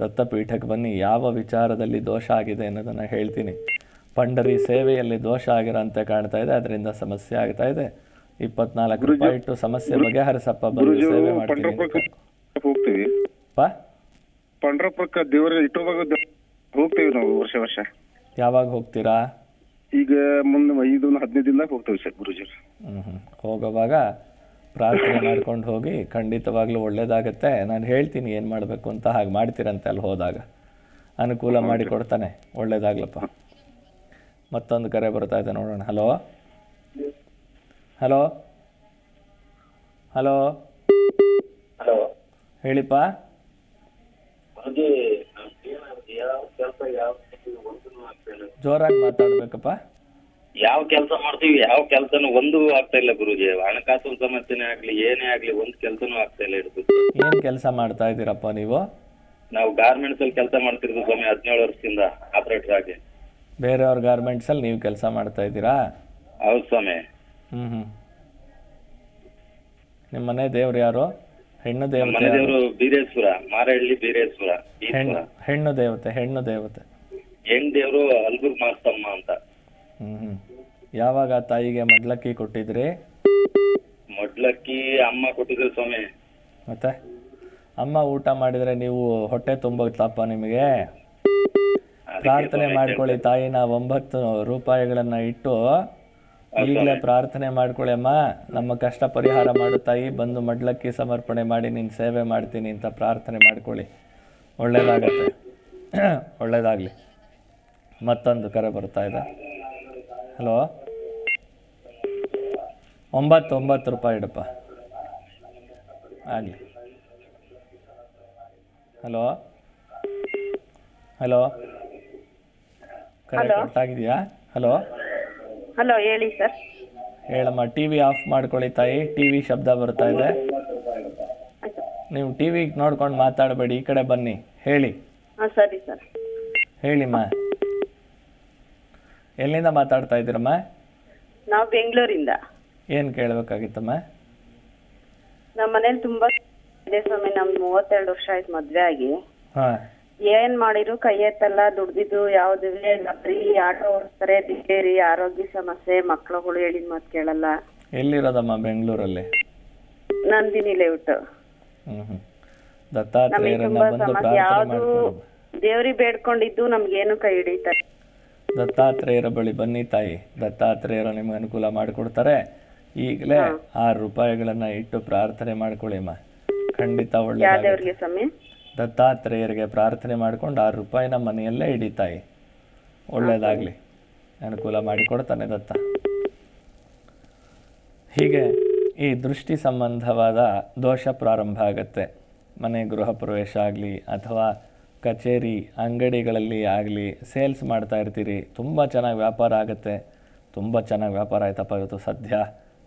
ದತ್ತಪೀಠಕ್ಕೆ ಬನ್ನಿ ಯಾವ ವಿಚಾರದಲ್ಲಿ ದೋಷ ಆಗಿದೆ ಅನ್ನೋದನ್ನು ಹೇಳ್ತೀನಿ. ಪಂಡರಿ ಸೇವೆಯಲ್ಲಿ ದೋಷ ಆಗಿರೋಂತೆ ಕಾಣ್ತಾ ಇದೆ ಅದರಿಂದ ಸಮಸ್ಯೆ ಆಗ್ತಾ ಇದೆ. ಇಪ್ಪತ್ನಾಲ್ಕು ರೂಪಾಯಿ ಇಟ್ಟು ಸಮಸ್ಯೆ ಬಗೆಹರಿಸಪ್ಪ ಬಂದು ಸೇವೆ ಮಾಡ್ತೀನಿ. ಪಂಡ್ರಪುರಕ್ಕೆ ದೇವರ ಹೋಗ್ತೀವಿ ನಾವು ವರ್ಷ ವರ್ಷ. ಯಾವಾಗ ಹೋಗ್ತೀರಾ? ಈಗ ಮುಂದೆ ದಿನದಾಗ ಹೋಗ್ತೇವೆ ಸರ್ ಗುರುಜಿ. ಹ್ಮ್ ಹ್ಮ್. ಹೋಗೋವಾಗ ಪ್ರಾರ್ಥನೆ ಮಾಡ್ಕೊಂಡು ಹೋಗಿ ಖಂಡಿತವಾಗ್ಲೂ ಒಳ್ಳೇದಾಗತ್ತೆ. ನಾನು ಹೇಳ್ತೀನಿ ಏನು ಮಾಡಬೇಕು ಅಂತ ಹಾಗೆ ಮಾಡ್ತೀರಂತೆ ಅಲ್ಲಿ ಹೋದಾಗ. ಅನುಕೂಲ ಮಾಡಿ ಕೊಡ್ತಾನೆ. ಒಳ್ಳೇದಾಗ್ಲಪ್ಪ. ಮತ್ತೊಂದು ಕರೆ ಬರ್ತಾ ಇದೆ ನೋಡೋಣ. ಹಲೋ? ಹಲೋ? ಹಲೋ? ಹಲೋ? ಹೇಳಿಪ್ಪ? ಜೋರಾಗಿ ಮಾತಾಡ್ಬೇಕಪ್ಪ. ಯಾವ ಕೆಲಸ ಮಾಡ್ತೀವಿ ಯಾವ ಕೆಲಸನೂ ಒಂದು ಆಗ್ತಾ ಇಲ್ಲ ಗುರುಜಿ. ಹಣಕಾಸು ಸಮಸ್ಯೆನೇ ಆಗ್ಲಿ ಏನೇ ಆಗ್ಲಿ ಒಂದ್ ಕೆಲಸನೂ ಆಗ್ತಾ ಇಲ್ಲ ಹಿಡಿದು ಏನ್ ಕೆಲಸ ಮಾಡ್ತಾ ಇದ್ದೀರಪ್ಪ ನೀವು? ನಾವು ಗಾರ್ಮೆಂಟ್ಸ್ ಅಲ್ಲಿ ಕೆಲಸ ಮಾಡ್ತಿರೋದು ಸ್ವಾಮಿ ಹದಿನೇಳು ವರ್ಷದಿಂದ ಆಪರೇಟರ್ ಆಗಿ. ಬೇರೆಯವ್ರ ಗಾರ್ಮೆಂಟ್ಸಲ್ಲಿ ನೀವು ಕೆಲಸ ಮಾಡ್ತಾ ಇದ್ದೀರಾ? ಹೌದು ಸ್ವಾಮಿ. ಹ್ಮ್ ಹ್ಮ್. ನಿಮ್ಮ ಮನೆ ದೇವ್ರು ಯಾರು? ಹೆಣ್ಣು ನಮ್ಮ ದೇವತೆ ಮನೆ ಯಾರು? ದೇವರು ಬೀರೇಶ್ವರ ಮಾರಹಳ್ಳಿ ಬೀರೇಶ್ವರ ಹೆಣ್ಣು ಈಶ್ವರ ಹೆಣ್ಣು ದೇವತೆ ಹೆಣ್ಣು ದೇವತೆ. ಹೆಣ್ ದೇವರು ಅಲ್ಗುರ್ ಮಾರ್ತಮ್ಮ ಅಂತ. ಯಾವಾಗ ತಾಯಿಗೆ ಮಡ್ಲಕ್ಕಿ ಕೊಟ್ಟಿದ್ರಿ? ಮಡ್ಲಕ್ಕಿ ಅಮ್ಮ ಕೊಟ್ಟಿದ್ರು ಸ್ವಾಮಿ. ಮತ್ತೆ? ಅಮ್ಮ ಊಟ ಮಾಡಿದ್ರೆ ನೀವು ಹೊಟ್ಟೆ ತುಂಬುತ್ತಪ್ಪ ನಿಮಗೆ? ಪ್ರಾರ್ಥನೆ ಮಾಡ್ಕೊಳ್ಳಿ ತಾಯಿನ ಒಂಬತ್ತು ರೂಪಾಯಿಗಳನ್ನ ಇಟ್ಟು ಈಗಲೇ ಪ್ರಾರ್ಥನೆ ಮಾಡ್ಕೊಳ್ಳಿ ಅಮ್ಮ ನಮ್ಮ ಕಷ್ಟ ಪರಿಹಾರ ಮಾಡು ತಾಯಿ. ಬಂದು ಮಡ್ಲಕ್ಕಿ ಸಮರ್ಪಣೆ ಮಾಡಿ ನಿನ್ನ ಸೇವೆ ಮಾಡ್ತೀನಿ ಅಂತ ಪ್ರಾರ್ಥನೆ ಮಾಡ್ಕೊಳ್ಳಿ. ಒಳ್ಳೇದಾಗತ್ತೆ. ಒಳ್ಳೇದಾಗ್ಲಿ. ಮತ್ತೊಂದು ಕರೆ ಬರ್ತಾ ಇದೆ. ಹಲೋ? ಒಂಬತ್ತು ಒಂಬತ್ತು ರೂಪಾಯಿ ಇಡಪ್ಪ. ಆಗಲಿ. ಹಲೋ? ಹಲೋ? ಕರೆಕ್ಟ್ ಆಗಿದೆಯಾ? ಹಲೋ? ಹಲೋ ಹೇಳಿ ಸರ್. ಹೇಳಮ್ಮ ಟಿ ವಿ ಆಫ್ ಮಾಡ್ಕೊಳ್ಳಿ ತಾಯಿ. ಟಿ ವಿ ಶಬ್ದ ಬರ್ತಾ ಇದೆ. ನೀವು ಟಿ ವಿ ನೋಡ್ಕೊಂಡು ಮಾತಾಡಬೇಡಿ. ಈ ಕಡೆ ಬನ್ನಿ. ಹೇಳಿ. ಹಾಂ ಸರಿ ಸರ್. ಹೇಳಿಮ್ಮ ಎಲ್ಲಿಂದ ಮಾತಾಡ್ತಾ ಇದ್ದೀರಮ್ಮ ನಾವು ಬೆಂಗಳೂರಿಂದ. ಏನು ಕೇಳಬೇಕಾಗಿತ್ತಮ್ಮ ನಮ್ಮ ಮನೇಲಿ ತುಂಬಾ ಇದೆ ಸ್ವಾಮಿ ನಮ್ ಮೂವತ್ತೆರಡು ವರ್ಷ ಆಯ್ತು ಮದ್ವೆ ಆಗಿ. ಹಾಂ. ಏನ್ ಮಾಡಿದ್ರು ಕೈ ಎತ್ತಲ್ಲ ದುಡ್ದಿದ್ದು ಯಾವ್ದಿವೆ ಬರೀ ಆಟೋ ಓಡಿಸ್ತಾರೆ ಬಿಕೇರಿ ಆರೋಗ್ಯ ಸಮಸ್ಯೆ ಮಕ್ಳುಗಳು ಹೇಳಿದ ಮಾತು ಕೇಳಲ್ಲ. ಎಲ್ಲಿರೋದಮ್ಮ ಬೆಂಗಳೂರಲ್ಲಿ? ನಂದಿನಿ ಲೇಔಟ್ ದತ್ತಾತ್ರೇಯರನ್ನ ತುಂಬಾ ಬಂದು ಸಮಸ್ಯೆ. ಪ್ರಾರ್ಥನೆ ಯಾವ್ದು ಮಾಡ್ಕೊಳ್ಳಿ ದೇವ್ರಿಗೆ ಬೇಡ್ಕೊಂಡಿದ್ದು ನಮ್ಗೇನು ಕೈ ಹಿಡಿತಾರೆ ದತ್ತಾತ್ರೇಯರ ಬಳಿ ಬನ್ನಿ ತಾಯಿ. ದತ್ತಾತ್ರೇಯರು ನಿಮ್ಗೆ ಅನುಕೂಲ ಮಾಡಿಕೊಡ್ತಾರೆ. ಈಗಲೇ ಆರು ರೂಪಾಯಿಗಳನ್ನ ಇಟ್ಟು ಪ್ರಾರ್ಥನೆ ಮಾಡ್ಕೊಳ್ಳಿ ಅಮ್ಮ. ಖಂಡಿತ ಒಳ್ಳೆ ದತ್ತಾತ್ರೇಯರಿಗೆ ಪ್ರಾರ್ಥನೆ ಮಾಡ್ಕೊಂಡು ಆರು ನಮ್ಮ ಮನೆಯಲ್ಲೇ ಇಡಿ ತಾಯಿ. ಒಳ್ಳೇದಾಗ್ಲಿ. ಅನುಕೂಲ ಮಾಡಿಕೊಡ್ತಾನೆ ದತ್ತ. ಹೀಗೆ ಈ ದೃಷ್ಟಿ ಸಂಬಂಧವಾದ ದೋಷ ಪ್ರಾರಂಭ ಆಗುತ್ತೆ. ಮನೆ ಗೃಹ ಪ್ರವೇಶ ಆಗಲಿ ಅಥವಾ ಕಚೇರಿ, ಅಂಗಡಿಗಳಲ್ಲಿ ಆಗಲಿ, ಸೇಲ್ಸ್ ಮಾಡ್ತಾ ಇರ್ತೀರಿ. ತುಂಬ ಚೆನ್ನಾಗಿ ವ್ಯಾಪಾರ ಆಗುತ್ತೆ. ತುಂಬ ಚೆನ್ನಾಗಿ ವ್ಯಾಪಾರ ಆಯ್ತಪ್ಪ ಇವತ್ತು ಸದ್ಯ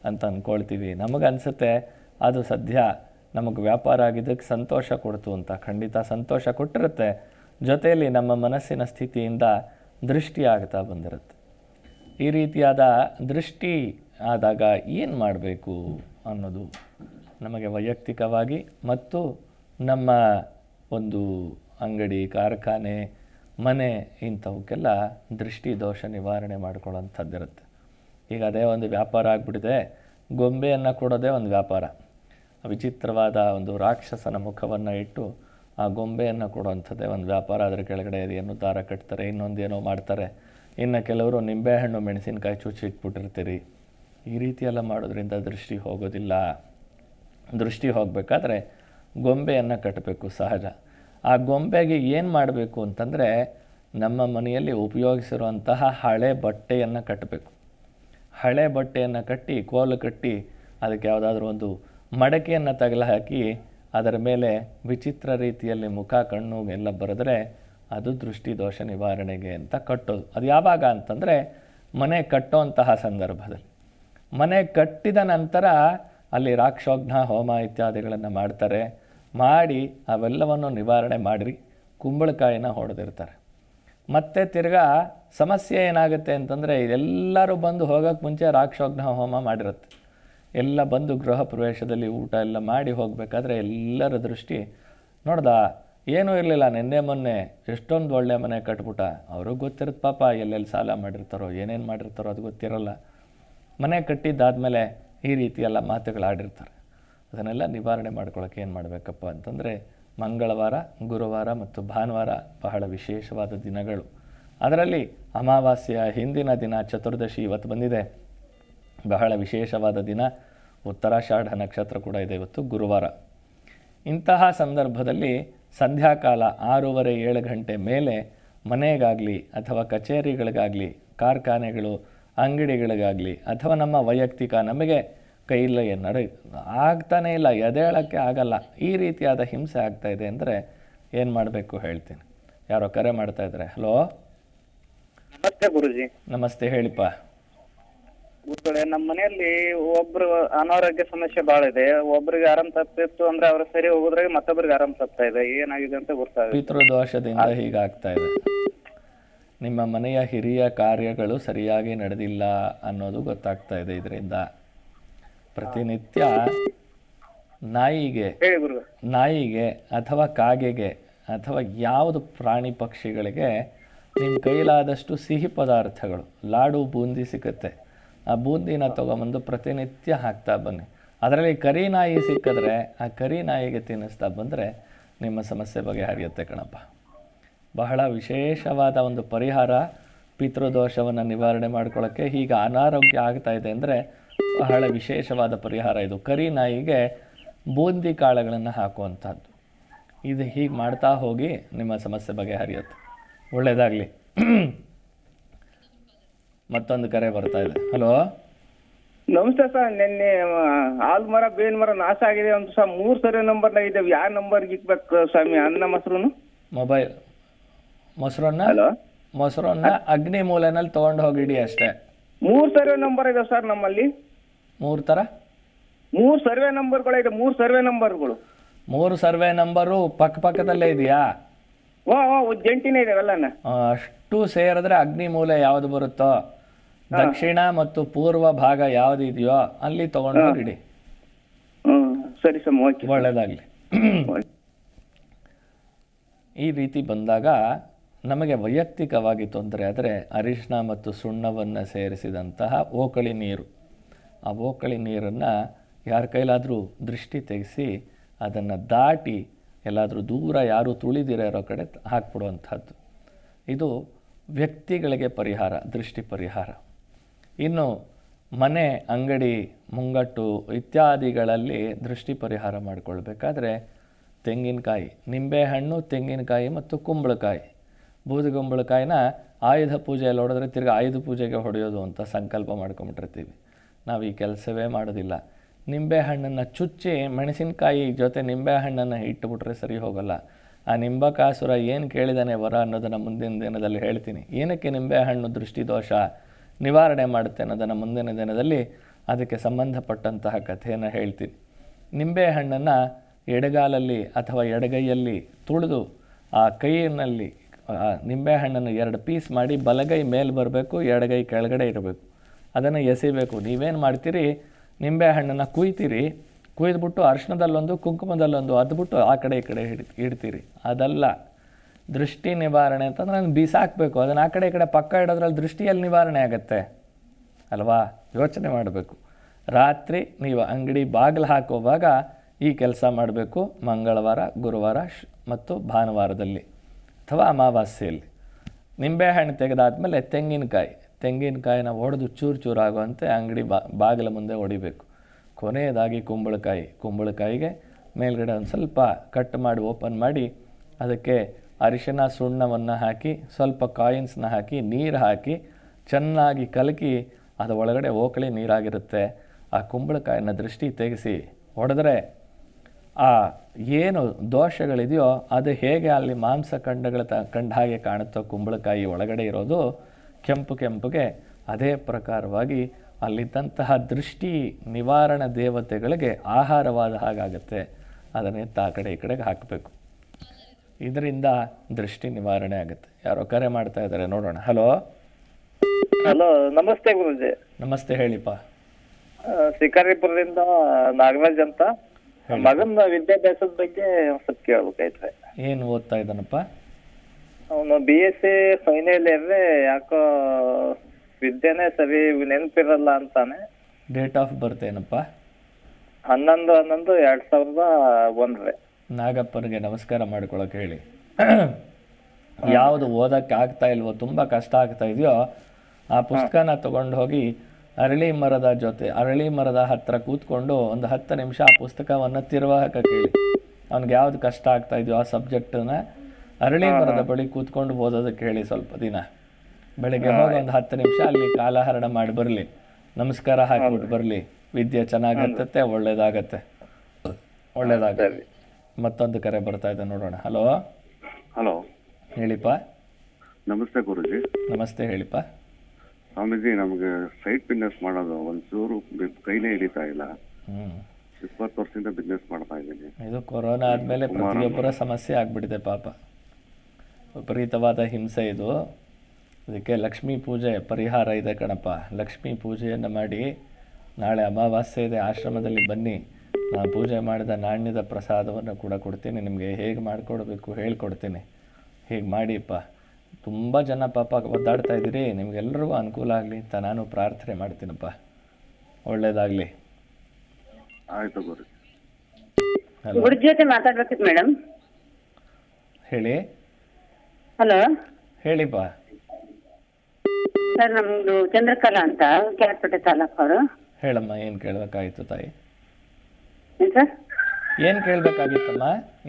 ಅಂತ ಅಂದ್ಕೊಳ್ತೀವಿ ನಮಗನ್ಸುತ್ತೆ ಅದು ಸದ್ಯ ನಮಗೆ ವ್ಯಾಪಾರ ಆಗಿದ್ದಕ್ಕೆ ಸಂತೋಷ ಕೊಡ್ತು ಅಂತ. ಖಂಡಿತ ಸಂತೋಷ ಕೊಟ್ಟಿರುತ್ತೆ. ಜೊತೆಯಲ್ಲಿ ನಮ್ಮ ಮನಸ್ಸಿನ ಸ್ಥಿತಿಯಿಂದ ದೃಷ್ಟಿ ಆಗ್ತಾ ಬಂದಿರುತ್ತೆ. ಈ ರೀತಿಯಾದ ದೃಷ್ಟಿ ಆದಾಗ ಏನು ಮಾಡಬೇಕು ಅನ್ನೋದು ನಮಗೆ ವೈಯಕ್ತಿಕವಾಗಿ ಮತ್ತು ನಮ್ಮ ಒಂದು ಅಂಗಡಿ, ಕಾರ್ಖಾನೆ, ಮನೆ ಇಂಥವಕ್ಕೆಲ್ಲ ದೃಷ್ಟಿ, ದೋಷ ನಿವಾರಣೆ ಮಾಡ್ಕೊಳ್ಳೋಂಥದ್ದಿರುತ್ತೆ. ಈಗ ಅದೇ ಒಂದು ವ್ಯಾಪಾರ ಆಗಿಬಿಟ್ಟಿದೆ. ಗೊಂಬೆಯನ್ನು ಕೊಡೋದೇ ಒಂದು ವ್ಯಾಪಾರ. ವಿಚಿತ್ರವಾದ ಒಂದು ರಾಕ್ಷಸನ ಮುಖವನ್ನು ಇಟ್ಟು ಆ ಗೊಂಬೆಯನ್ನು ಕೊಡುವಂಥದ್ದೇ ಒಂದು ವ್ಯಾಪಾರ. ಅದರ ಕೆಳಗಡೆ ಏನು ದಾರ ಕಟ್ತಾರೆ, ಇನ್ನೊಂದು ಏನೋ ಮಾಡ್ತಾರೆ. ಇನ್ನು ಕೆಲವರು ನಿಂಬೆಹಣ್ಣು, ಮೆಣಸಿನಕಾಯಿ ಚುಚ್ಚಿ ಇಟ್ಬಿಟ್ಟಿರ್ತೀರಿ. ಈ ರೀತಿಯೆಲ್ಲ ಮಾಡೋದ್ರಿಂದ ದೃಷ್ಟಿ ಹೋಗೋದಿಲ್ಲ. ದೃಷ್ಟಿ ಹೋಗಬೇಕಾದ್ರೆ ಗೊಂಬೆಯನ್ನು ಕಟ್ಟಬೇಕು ಸಹಜ. ಆ ಗೊಂಬೆಗೆ ಏನು ಮಾಡಬೇಕು ಅಂತಂದರೆ ನಮ್ಮ ಮನೆಯಲ್ಲಿ ಉಪಯೋಗಿಸಿರುವಂತಹ ಹಳೆ ಬಟ್ಟೆಯನ್ನು ಕಟ್ಟಬೇಕು ಹಳೆ ಬಟ್ಟೆಯನ್ನು ಕಟ್ಟಿ, ಕೋಲು ಕಟ್ಟಿ ಅದಕ್ಕೆ ಯಾವುದಾದ್ರೂ ಒಂದು ಮಡಕೆಯನ್ನು ತಗಲು ಹಾಕಿ ಅದರ ಮೇಲೆ ವಿಚಿತ್ರ ರೀತಿಯಲ್ಲಿ ಮುಖ, ಕಣ್ಣು ಎಲ್ಲ ಬರೆದ್ರೆ ಅದು ದೃಷ್ಟಿ ದೋಷ ನಿವಾರಣೆಗೆ ಅಂತ ಕಟ್ಟೋದು. ಅದು ಯಾವಾಗ ಅಂತಂದರೆ ಮನೆ ಕಟ್ಟೋಂತಹ ಸಂದರ್ಭದಲ್ಲಿ. ಮನೆ ಕಟ್ಟಿದ ನಂತರ ಅಲ್ಲಿ ರಾಕ್ಷೋಘ್ನ, ಹೋಮ ಇತ್ಯಾದಿಗಳನ್ನು ಮಾಡ್ತಾರೆ. ಮಾಡಿ ಅವೆಲ್ಲವನ್ನು ನಿವಾರಣೆ ಮಾಡಿರಿ, ಕುಂಬಳಕಾಯಿನ ಹೊಡೆದಿರ್ತಾರೆ. ಮತ್ತು ತಿರ್ಗಾ ಸಮಸ್ಯೆ ಏನಾಗುತ್ತೆ ಅಂತಂದರೆ ಎಲ್ಲರೂ ಬಂದು ಹೋಗೋಕ್ಕೆ ಮುಂಚೆ ರಾಕ್ಷೋಗ್ನ ಹೋಮ ಮಾಡಿರುತ್ತೆ. ಎಲ್ಲ ಬಂದು ಗೃಹ ಪ್ರವೇಶದಲ್ಲಿ ಊಟ ಎಲ್ಲ ಮಾಡಿ ಹೋಗಬೇಕಾದ್ರೆ ಎಲ್ಲರ ದೃಷ್ಟಿ, ನೋಡ್ದ, ಏನೂ ಇರಲಿಲ್ಲ, ನಿನ್ನೆ ಮೊನ್ನೆ ಎಷ್ಟೊಂದು ಒಳ್ಳೆ ಮನೆ ಕಟ್ಬಿಟ್ಟ. ಅವ್ರಿಗೆ ಗೊತ್ತಿರುತ್ತೆ ಪಾಪ ಎಲ್ಲೆಲ್ಲಿ ಸಾಲ ಮಾಡಿರ್ತಾರೋ, ಏನೇನು ಮಾಡಿರ್ತಾರೋ ಅದು ಗೊತ್ತಿರಲ್ಲ. ಮನೆ ಕಟ್ಟಿದ್ದಾದಮೇಲೆ ಈ ರೀತಿಯೆಲ್ಲ ಮಾತುಗಳು ಮಾತುಗಳಾಡಿರ್ತಾರೆ. ಅದನ್ನೆಲ್ಲ ನಿವಾರಣೆ ಮಾಡ್ಕೊಳ್ಳೋಕೆ ಏನು ಮಾಡಬೇಕಪ್ಪ ಅಂತಂದರೆ ಮಂಗಳವಾರ, ಗುರುವಾರ ಮತ್ತು ಭಾನುವಾರ ಬಹಳ ವಿಶೇಷವಾದ ದಿನಗಳು. ಅದರಲ್ಲಿ ಅಮಾವಾಸ್ಯ ಹಿಂದಿನ ದಿನ, ಚತುರ್ದಶಿ ಇವತ್ತು ಬಂದಿದೆ. ಬಹಳ ವಿಶೇಷವಾದ ದಿನ. ಉತ್ತರಾಷಾಢ ನಕ್ಷತ್ರ ಕೂಡ ಇದೆ ಇವತ್ತು, ಗುರುವಾರ. ಇಂತಹ ಸಂದರ್ಭದಲ್ಲಿ ಸಂಧ್ಯಾಕಾಲ ಆರೂವರೆ ಏಳು ಗಂಟೆ ಮೇಲೆ ಮನೆಗಾಗಲಿ ಅಥವಾ ಕಚೇರಿಗಳಿಗಾಗಲಿ, ಕಾರ್ಖಾನೆಗಳು, ಅಂಗಡಿಗಳಿಗಾಗಲಿ ಅಥವಾ ನಮ್ಮ ವೈಯಕ್ತಿಕ ನಮಗೆ ಕೈಯಲ್ಲಿ ನಡೆ? ಆಗ್ತಾನೇ ಇಲ್ಲ ಎದೇಳಕ್ಕೆ ಆಗಲ್ಲ. ಈ ರೀತಿಯಾದ ಹಿಂಸೆ ಆಗ್ತಾ ಇದೆ ಅಂದರೆ ಏನು ಮಾಡಬೇಕು ಹೇಳ್ತೀನಿ. ಯಾರೋ ಕರೆ ಮಾಡ್ತಾ ಇದ್ದಾರೆ ಹಲೋ? ನಮಸ್ತೆ ಗುರುಜಿ. ನಮಸ್ತೆ ಹೇಳಿಪ್ಪ. ಗುರುಗಳೇ ನಮ್ಮ ಮನೆಯಲ್ಲಿ ಒಬ್ರು ಅನಾರೋಗ್ಯ ಸಮಸ್ಯೆ ಬಹಳ ಇದೆ. ಒಬ್ರಿಗೆ ಆರಾಮ್ ತಪ್ಪಿತ್ತು ಅಂದ್ರೆ ಅವ್ರ ಸರಿ ಹೋಗೋದ್ರಾಗ ಮತ್ತೊಬ್ರಿಗೆ ಆರಾಮ್ ತಪ್ತಾ ಇದೆ. ಏನಾಗಿದೆ ಅಂತ ಗೊತ್ತಾಗ ಪಿತೃದೋಷದಿಂದ ಹೀಗಾಗ್ತಾ ಇದೆ. ನಿಮ್ಮ ಮನೆಯ ಹಿರಿಯ ಕಾರ್ಯಗಳು ಸರಿಯಾಗಿ ನಡೆದಿಲ್ಲ ಅನ್ನೋದು ಗೊತ್ತಾಗ್ತಾ ಇದೆ ಇದರಿಂದ. ಪ್ರತಿನಿತ್ಯ ನಾಯಿಗೆ ಹೇಳಿ ಗುರು ನಾಯಿಗೆ ಅಥವಾ ಕಾಗೆಗೆ ಅಥವಾ ಯಾವುದು ಪ್ರಾಣಿ ಪಕ್ಷಿಗಳಿಗೆ ನಿಮ್ಮ ಕೈಲಾದಷ್ಟು ಸಿಹಿ ಪದಾರ್ಥಗಳು ಲಾಡು ಬೂಂದಿ ಸಿಗುತ್ತೆ. ಆ ಬೂಂದಿನ ತೊಗೊಂಬಂದು ಪ್ರತಿನಿತ್ಯ ಹಾಕ್ತಾ ಬನ್ನಿ. ಅದರಲ್ಲಿ ಕರಿ ನಾಯಿ ಸಿಕ್ಕಿದ್ರೆ ಆ ಕರಿ ನಾಯಿಗೆ ತಿನ್ನಿಸ್ತಾ ಬಂದರೆ ನಿಮ್ಮ ಸಮಸ್ಯೆ ಬಗೆಹರಿಯುತ್ತೆ ಕಣಪ್ಪ. ಬಹಳ ವಿಶೇಷವಾದ ಒಂದು ಪರಿಹಾರ ಪಿತೃದೋಷವನ್ನು ನಿವಾರಣೆ ಮಾಡ್ಕೊಳ್ಳೋಕ್ಕೆ ಹೀಗೆ ಅನಾರೋಗ್ಯ ಆಗ್ತಾ ಇದೆ ಅಂದರೆ ಬಹಳ ವಿಶೇಷವಾದ ಪರಿಹಾರ ಇದು. ಕರಿ ನಾಯಿಗೆ ಬೂಂದಿ ಕಾಳುಗಳನ್ನು ಹಾಕುವಂಥದ್ದು ಇದು ಹೀಗೆ ಮಾಡ್ತಾ ಹೋಗಿ ನಿಮ್ಮ ಸಮಸ್ಯೆ ಬಗೆಹರಿಯುತ್ತೆ. ಒಳ್ಳೆಯದಾಗಲಿ ಮತ್ತೊಂದು ಕರೆ ಬರ್ತಾ ಇದೆ. ಹಲೋ? ನಮಸ್ತೆ ಸರ್ ನಿನ್ನೆ ಹಾಲ್ ಮರ ಬೇವಿನ ಮರ ನಾಶ ಆಗಿದೆ ಅಂತ ಸರ್ ಮೂರ್ ಸರಿ ನಂಬರ್ ಇದ್ದೇವೆ. ಯಾವ ನಂಬರ್ ಇಕ್ಬೇಕು ಸ್ವಾಮಿ? ಅನ್ನ ಮೊಸರು ಮೊಬೈಲ್. ಮೊಸರನ್ನ? ಹಲೋ? ಮೊಸರನ್ನ ಅಗ್ನಿ ಮೂಲೆನಲ್ಲಿ ತೊಗೊಂಡು ಹೋಗಿಡಿ ಅಷ್ಟೇ. ಮೂರ್ ಸರಿ ನಂಬರ್ ಇದೆ ಸರ್ ನಮ್ಮಲ್ಲಿ. ಮೂರು ತರ? ಮೂರು ಸರ್ವೆ ನಂಬರ್ಗಳು ಇದೆ ಮೂರು ಸರ್ವೆ ನಂಬರ್ಗಳು. ಮೂರು ಸರ್ವೆ ನಂಬರು ಪಕ್ಕ ಪಕ್ಕದಲ್ಲೇ ಇದೆಯಾ? ಓ ಜಂಟಿನೇ ಇದೆ ಅಷ್ಟು ಸೇರಿದ್ರೆ ಅಗ್ನಿ ಮೂಲೆ ಯಾವ್ದು ಬರುತ್ತೋ? ದಕ್ಷಿಣ ಮತ್ತು ಪೂರ್ವ ಭಾಗ ಯಾವ್ದು ಇದೆಯೋ ಅಲ್ಲಿ ತಗೊಂಡು ಹೋಗಿಡಿ ಹ್ಮ್ ಸರಿ ಓಕೆ. ಈ ರೀತಿ ಬಂದಾಗ ನಮಗೆ ವೈಯಕ್ತಿಕವಾಗಿ ತೊಂದರೆ ಆದರೆ ಅರಿಶಿನ ಮತ್ತು ಸುಣ್ಣವನ್ನು ಸೇರಿಸಿದಂತಹ ಓಕಳಿ ನೀರು. ಆ ಓಕಳಿ ನೀರನ್ನು ಯಾರ ಕೈಲಾದರೂ ದೃಷ್ಟಿ ತೆಗೆಸಿ ಅದನ್ನು ದಾಟಿ ಎಲ್ಲಾದರೂ ದೂರ ಯಾರು ತುಳಿದಿರೋ ಇರೋ ಕಡೆ ಹಾಕ್ಬಿಡುವಂಥದ್ದು. ಇದು ವ್ಯಕ್ತಿಗಳಿಗೆ ಪರಿಹಾರ, ದೃಷ್ಟಿ ಪರಿಹಾರ. ಇನ್ನು ಮನೆ, ಅಂಗಡಿ, ಮುಂಗಟ್ಟು ಇತ್ಯಾದಿಗಳಲ್ಲಿ ದೃಷ್ಟಿ ಪರಿಹಾರ ಮಾಡಿಕೊಳ್ಬೇಕಾದ್ರೆ ತೆಂಗಿನಕಾಯಿ ನಿಂಬೆಹಣ್ಣು ತೆಂಗಿನಕಾಯಿ ಮತ್ತು ಕುಂಬಳಕಾಯಿ. ಬೂದುಗುಂಬಳಕಾಯಿನ ಆಯುಧ ಪೂಜೆಯಲ್ಲಿ ಹೊಡೆದ್ರೆ ತಿರ್ಗಿ ಆಯುಧ ಪೂಜೆಗೆ ಹೊಡೆಯೋದು ಅಂತ ಸಂಕಲ್ಪ ಮಾಡ್ಕೊಂಬಿಟ್ಟಿರ್ತೀವಿ. ನಾವು ಈ ಕೆಲಸವೇ ಮಾಡೋದಿಲ್ಲ. ನಿಂಬೆಹಣ್ಣನ್ನು ಚುಚ್ಚಿ ಮೆಣಸಿನಕಾಯಿ ಜೊತೆ ನಿಂಬೆಹಣ್ಣನ್ನು ಇಟ್ಟುಬಿಟ್ರೆ ಸರಿ ಹೋಗಲ್ಲ. ಆ ನಿಂಬಕಾಸುರ ಏನು ಕೇಳಿದಾನೆ ವರ ಅನ್ನೋದನ್ನು ಮುಂದಿನ ದಿನದಲ್ಲಿ ಹೇಳ್ತೀನಿ. ಏನಕ್ಕೆ ನಿಂಬೆಹಣ್ಣು ದೃಷ್ಟಿದೋಷ? ನಿವಾರಣೆ ಮಾಡುತ್ತೆ ಅನ್ನೋದನ್ನು ಮುಂದಿನ ದಿನದಲ್ಲಿ ಅದಕ್ಕೆ ಸಂಬಂಧಪಟ್ಟಂತಹ ಕಥೆಯನ್ನು ಹೇಳ್ತೀನಿ. ನಿಂಬೆಹಣ್ಣನ್ನು ಎಡಗಾಲಲ್ಲಿ ಅಥವಾ ಎಡಗೈಯಲ್ಲಿ ತುಳಿದು ಆ ಕೈಯಲ್ಲಿ ನಿಂಬೆಹಣ್ಣನ್ನು ಎರಡು ಪೀಸ್ ಮಾಡಿ ಬಲಗೈ ಮೇಲೆ ಬರಬೇಕು, ಎಡಗೈ ಕೆಳಗಡೆ ಇರಬೇಕು. ಅದನ್ನು ಎಸಿಬೇಕು ನೀವೇನು ಮಾಡ್ತೀರಿ? ನಿಂಬೆ ಹಣ್ಣನ್ನು ಕುಯ್ತೀರಿ. ಕುಯ್ದುಬಿಟ್ಟು ಅರ್ಶಿಣದಲ್ಲೊಂದು, ಕುಂಕುಮದಲ್ಲೊಂದು ಅದ್ಬಿಟ್ಟು ಆ ಕಡೆ ಈ ಕಡೆ ಹಿಡಿ, ಇಡ್ತೀರಿ. ಅದಲ್ಲ. ದೃಷ್ಟಿ ನಿವಾರಣೆ ಅಂತಂದ್ರೆ ಅದನ್ನು ಬೀಸಾಕಬೇಕು. ಅದನ್ನು ಆ ಕಡೆ ಈ ಕಡೆ ಪಕ್ಕ ಇಡೋದ್ರಲ್ಲಿ ದೃಷ್ಟಿಯಲ್ಲಿ ನಿವಾರಣೆ ಆಗುತ್ತೆ. ಅಲ್ವಾ? ಯೋಚನೆ ಮಾಡಬೇಕು. ರಾತ್ರಿ ನೀವು ಅಂಗಡಿ ಬಾಗಿಲು ಹಾಕುವಾಗ ಈ ಕೆಲಸ ಮಾಡಬೇಕು. ಮಂಗಳವಾರ, ಗುರುವಾರ ಮತ್ತು ಭಾನುವಾರದಲ್ಲಿ ಅಥವಾ ಅಮಾವಾಸ್ಯೆಯಲ್ಲಿ. ನಿಂಬೆಹಣ್ಣು ತೆಗೆದಾದ್ಮೇಲೆ ತೆಂಗಿನಕಾಯಿ. ತೆಂಗಿನಕಾಯಿನ ಹೊಡೆದು ಚೂರು ಚೂರು ಆಗುವಂತೆ ಅಂಗಡಿ ಬಾ, ಬಾಗಿಲ ಮುಂದೆ ಹೊಡಿಬೇಕು ಕೊನೆಯದಾಗಿ ಕುಂಬಳಕಾಯಿ. ಕುಂಬಳಕಾಯಿಗೆ ಮೇಲ್ಗಡೆ ಒಂದು ಸ್ವಲ್ಪ ಕಟ್ ಮಾಡಿ ಓಪನ್ ಮಾಡಿ ಅದಕ್ಕೆ ಅರಿಶಿನ ಸುಣ್ಣವನ್ನು ಹಾಕಿ, ಸ್ವಲ್ಪ ಕಾಯಿನ್ಸ್ನ ಹಾಕಿ, ನೀರು ಹಾಕಿ, ಚೆನ್ನಾಗಿ ಕಲಕಿ, ಅದು ಒಳಗಡೆ ಓಕಳಿ ನೀರಾಗಿರುತ್ತೆ. ಆ ಕುಂಬಳಕಾಯಿನ ದೃಷ್ಟಿ ತೆಗೆಸಿ ಹೊಡೆದ್ರೆ ಆ ಏನು ದೋಷಗಳಿದೆಯೋ ಅದು ಹೇಗೆ ಅಲ್ಲಿ ಮಾಂಸ ಖಂಡಗಳ ತ, ಕಂಡ ಹಾಗೆ ಕಾಣುತ್ತೋ ಕುಂಬಳಕಾಯಿ ಒಳಗಡೆ ಇರೋದು ಕೆಂಪು ಕೆಂಪುಗೆ ಅದೇ ಪ್ರಕಾರವಾಗಿ ಅಲ್ಲಿದ್ದಂತಹ ದೃಷ್ಟಿ ನಿವಾರಣ ದೇವತೆಗಳಿಗೆ ಆಹಾರವಾದ ಹಾಗಾಗತ್ತೆ. ಅದನ್ನೇ ಆ ಕಡೆ ಈ ಕಡೆಗೆ ಹಾಕಬೇಕು. ಇದರಿಂದ ದೃಷ್ಟಿ ನಿವಾರಣೆ ಆಗುತ್ತೆ. ಯಾರೋ ಕರೆ ಮಾಡ್ತಾ ಇದ್ದಾರೆ ನೋಡೋಣ. ಹಲೋ? ಹಲೋ ನಮಸ್ತೆ ಗುರುಜಿ. ನಮಸ್ತೆ ಹೇಳಿಪ್ಪ. ಶಿಕಾರಿಪುರದಿಂದ ನಾಗರಾಜ್ ಅಂತ. ಮಗನ ವಿದ್ಯಾಭ್ಯಾಸದ ಬಗ್ಗೆ ಸ್ವಲ್ಪ ಕೇಳ್ಬೇಕಾಯ್ತು ಏನು ಓದ್ತಾ ಇದ್ದಾನಪ್ಪ? ಅವನು B S C final year ಯಾಕೋ ವಿದ್ಯೆನೇ ಸರಿ ನೆನಪಿರಲ್ಲ ಅಂತಾನೆ. ಡೇಟ್ ಆಫ್ ಬರ್ತ್ ಏನಪ್ಪ? ಹನ್ನೊಂದು ಹನ್ನೊಂದು ಎರಡ್ ಸಾವಿರದ ಒಂದ್ರಿ. ನಾಗಪ್ಪನಿಗೆ ನಮಸ್ಕಾರ ಮಾಡ್ಕೊಳಕ್ ಹೇಳಿ. ಯಾವುದು ಓದಕ್ಕೆ ಆಗ್ತಾ ಇಲ್ವೋ ತುಂಬಾ ಕಷ್ಟ ಆಗ್ತಾ ಇದೆಯೋ ಆ ಪುಸ್ತಕನ ತಗೊಂಡು ಹೋಗಿ ಅರಳಿ ಮರದ ಜೊತೆ ಅರಳಿ ಮರದ ಹತ್ರ ಕೂತ್ಕೊಂಡು ಒಂದು ಹತ್ತು ನಿಮಿಷ ಆ ಪುಸ್ತಕವನ್ನು ತಿರ್ವಾಹಕ ಕೇಳಿ ಅವ್ನಿಗೆ ಯಾವ್ದು ಕಷ್ಟ ಆಗ್ತಾ ಇದೆಯೋ ಆ ಸಬ್ಜೆಕ್ಟನ್ನ ಅರಳಿ ಮರದ ಬಳಿ ಕೂತ್ಕೊಂಡು ಓದೋದಕ್ಕೆ ಹೇಳಿ ಸ್ವಲ್ಪ ದಿನ. ಬೆಳಿಗ್ಗೆ ಹೋಗಿ. ಒಂದು ಹತ್ತು ನಿಮಿಷ ಅಲ್ಲಿ ಕಾಲಹರಣ ಮಾಡಿ ಬರಲಿ. ನಮಸ್ಕಾರ ಹಾಕಿಬಿಟ್ಟು ಬರಲಿ. ವಿದ್ಯೆ ಚೆನ್ನಾಗಿ ಹತ್ತತ್ತೆ ಒಳ್ಳೇದಾಗತ್ತೆ. ಒಳ್ಳೇದಾಗತ್ತೆ. ಮತ್ತೊಂದು ಕರೆ ಬರ್ತಾ ಇದೆ ನೋಡೋಣ. ಹಲೋ? ಹಲೋ. ಹೇಳಿಪ್ಪ. ನಮಸ್ತೆ ಗುರುಜಿ. ನಮಸ್ತೆ ಹೇಳಿಪ್ಪ. ಸ್ವಾಮೀಜಿ ನಮಗೆ ಸೈಟ್ ಬಿಸ್ನೆಸ್ ಮಾಡೋದು ಒಂಚೂರು ಕೈನೇ ಹಿಡಿತಾ ಇಲ್ಲ. ಹ್ಮ್. ಇಪ್ಪತ್ತು ವರ್ಷದಿಂದ ಬಿಸ್ನೆಸ್ ಮಾಡ್ತಾ ಇದ್ದೀನಿ. ಇದು ಕೊರೋನಾ ಆದ್ಮೇಲೆ ಪ್ರತಿಯೊಬ್ಬರ ಸಮಸ್ಯೆ ಆಗ್ಬಿಟ್ಟಿದೆ ಪಾಪ. ವಿಪರೀತವಾದ ಹಿಂಸೆ ಇದು. ಅದಕ್ಕೆ ಲಕ್ಷ್ಮೀ ಪೂಜೆ ಪರಿಹಾರ ಇದೆ ಕಣಪ್ಪ. ಲಕ್ಷ್ಮೀ ಪೂಜೆಯನ್ನು ಮಾಡಿ ನಾಳೆ ಅಮಾವಾಸ್ಯೆ ಇದೆ ಆಶ್ರಮದಲ್ಲಿ ಬನ್ನಿ. ನಾನು ಪೂಜೆ ಮಾಡಿದ ನಾಣ್ಯದ ಪ್ರಸಾದವನ್ನು ಕೂಡ ಕೊಡ್ತೀನಿ ನಿಮಗೆ. ಹೇಗೆ ಮಾಡಿಕೊಡ್ಬೇಕು ಹೇಳ್ಕೊಡ್ತೀನಿ. ಹೀಗೆ ಮಾಡಿಪ್ಪ. ತುಂಬ ಜನ ಪಾಪ ಒದ್ದಾಡ್ತಾ ಇದ್ದೀರಿ. ನಿಮಗೆಲ್ಲರಿಗೂ ಅನುಕೂಲ ಆಗಲಿ ಅಂತ ನಾನು ಪ್ರಾರ್ಥನೆ ಮಾಡ್ತೀನಪ್ಪ. ಒಳ್ಳೇದಾಗಲಿ. ಆಯಿತು ಗುರು. ಜೊತೆ ಮಾತಾಡ್ಬೇಕಿತ್ತು ಮೇಡಮ್. ಹೇಳಿ. ಹಲೋ. ಹೇಳಿಪ್ಪ. ಸರ್ ನಮ್ದು ಚಂದ್ರಕಲಾ ಅಂತ ಕ್ಯಾರ್ಪೇಟೆ ತಾಲೂಕು ಅವರು ಹೇಳಮ್ಮ ಏನು ಕೇಳಬೇಕಾಗಿತ್ತು ತಾಯಿ? ಏನ್ ಸರ್? ಏನು ಕೇಳಬೇಕಾಗಿತ್ತಮ್ಮ?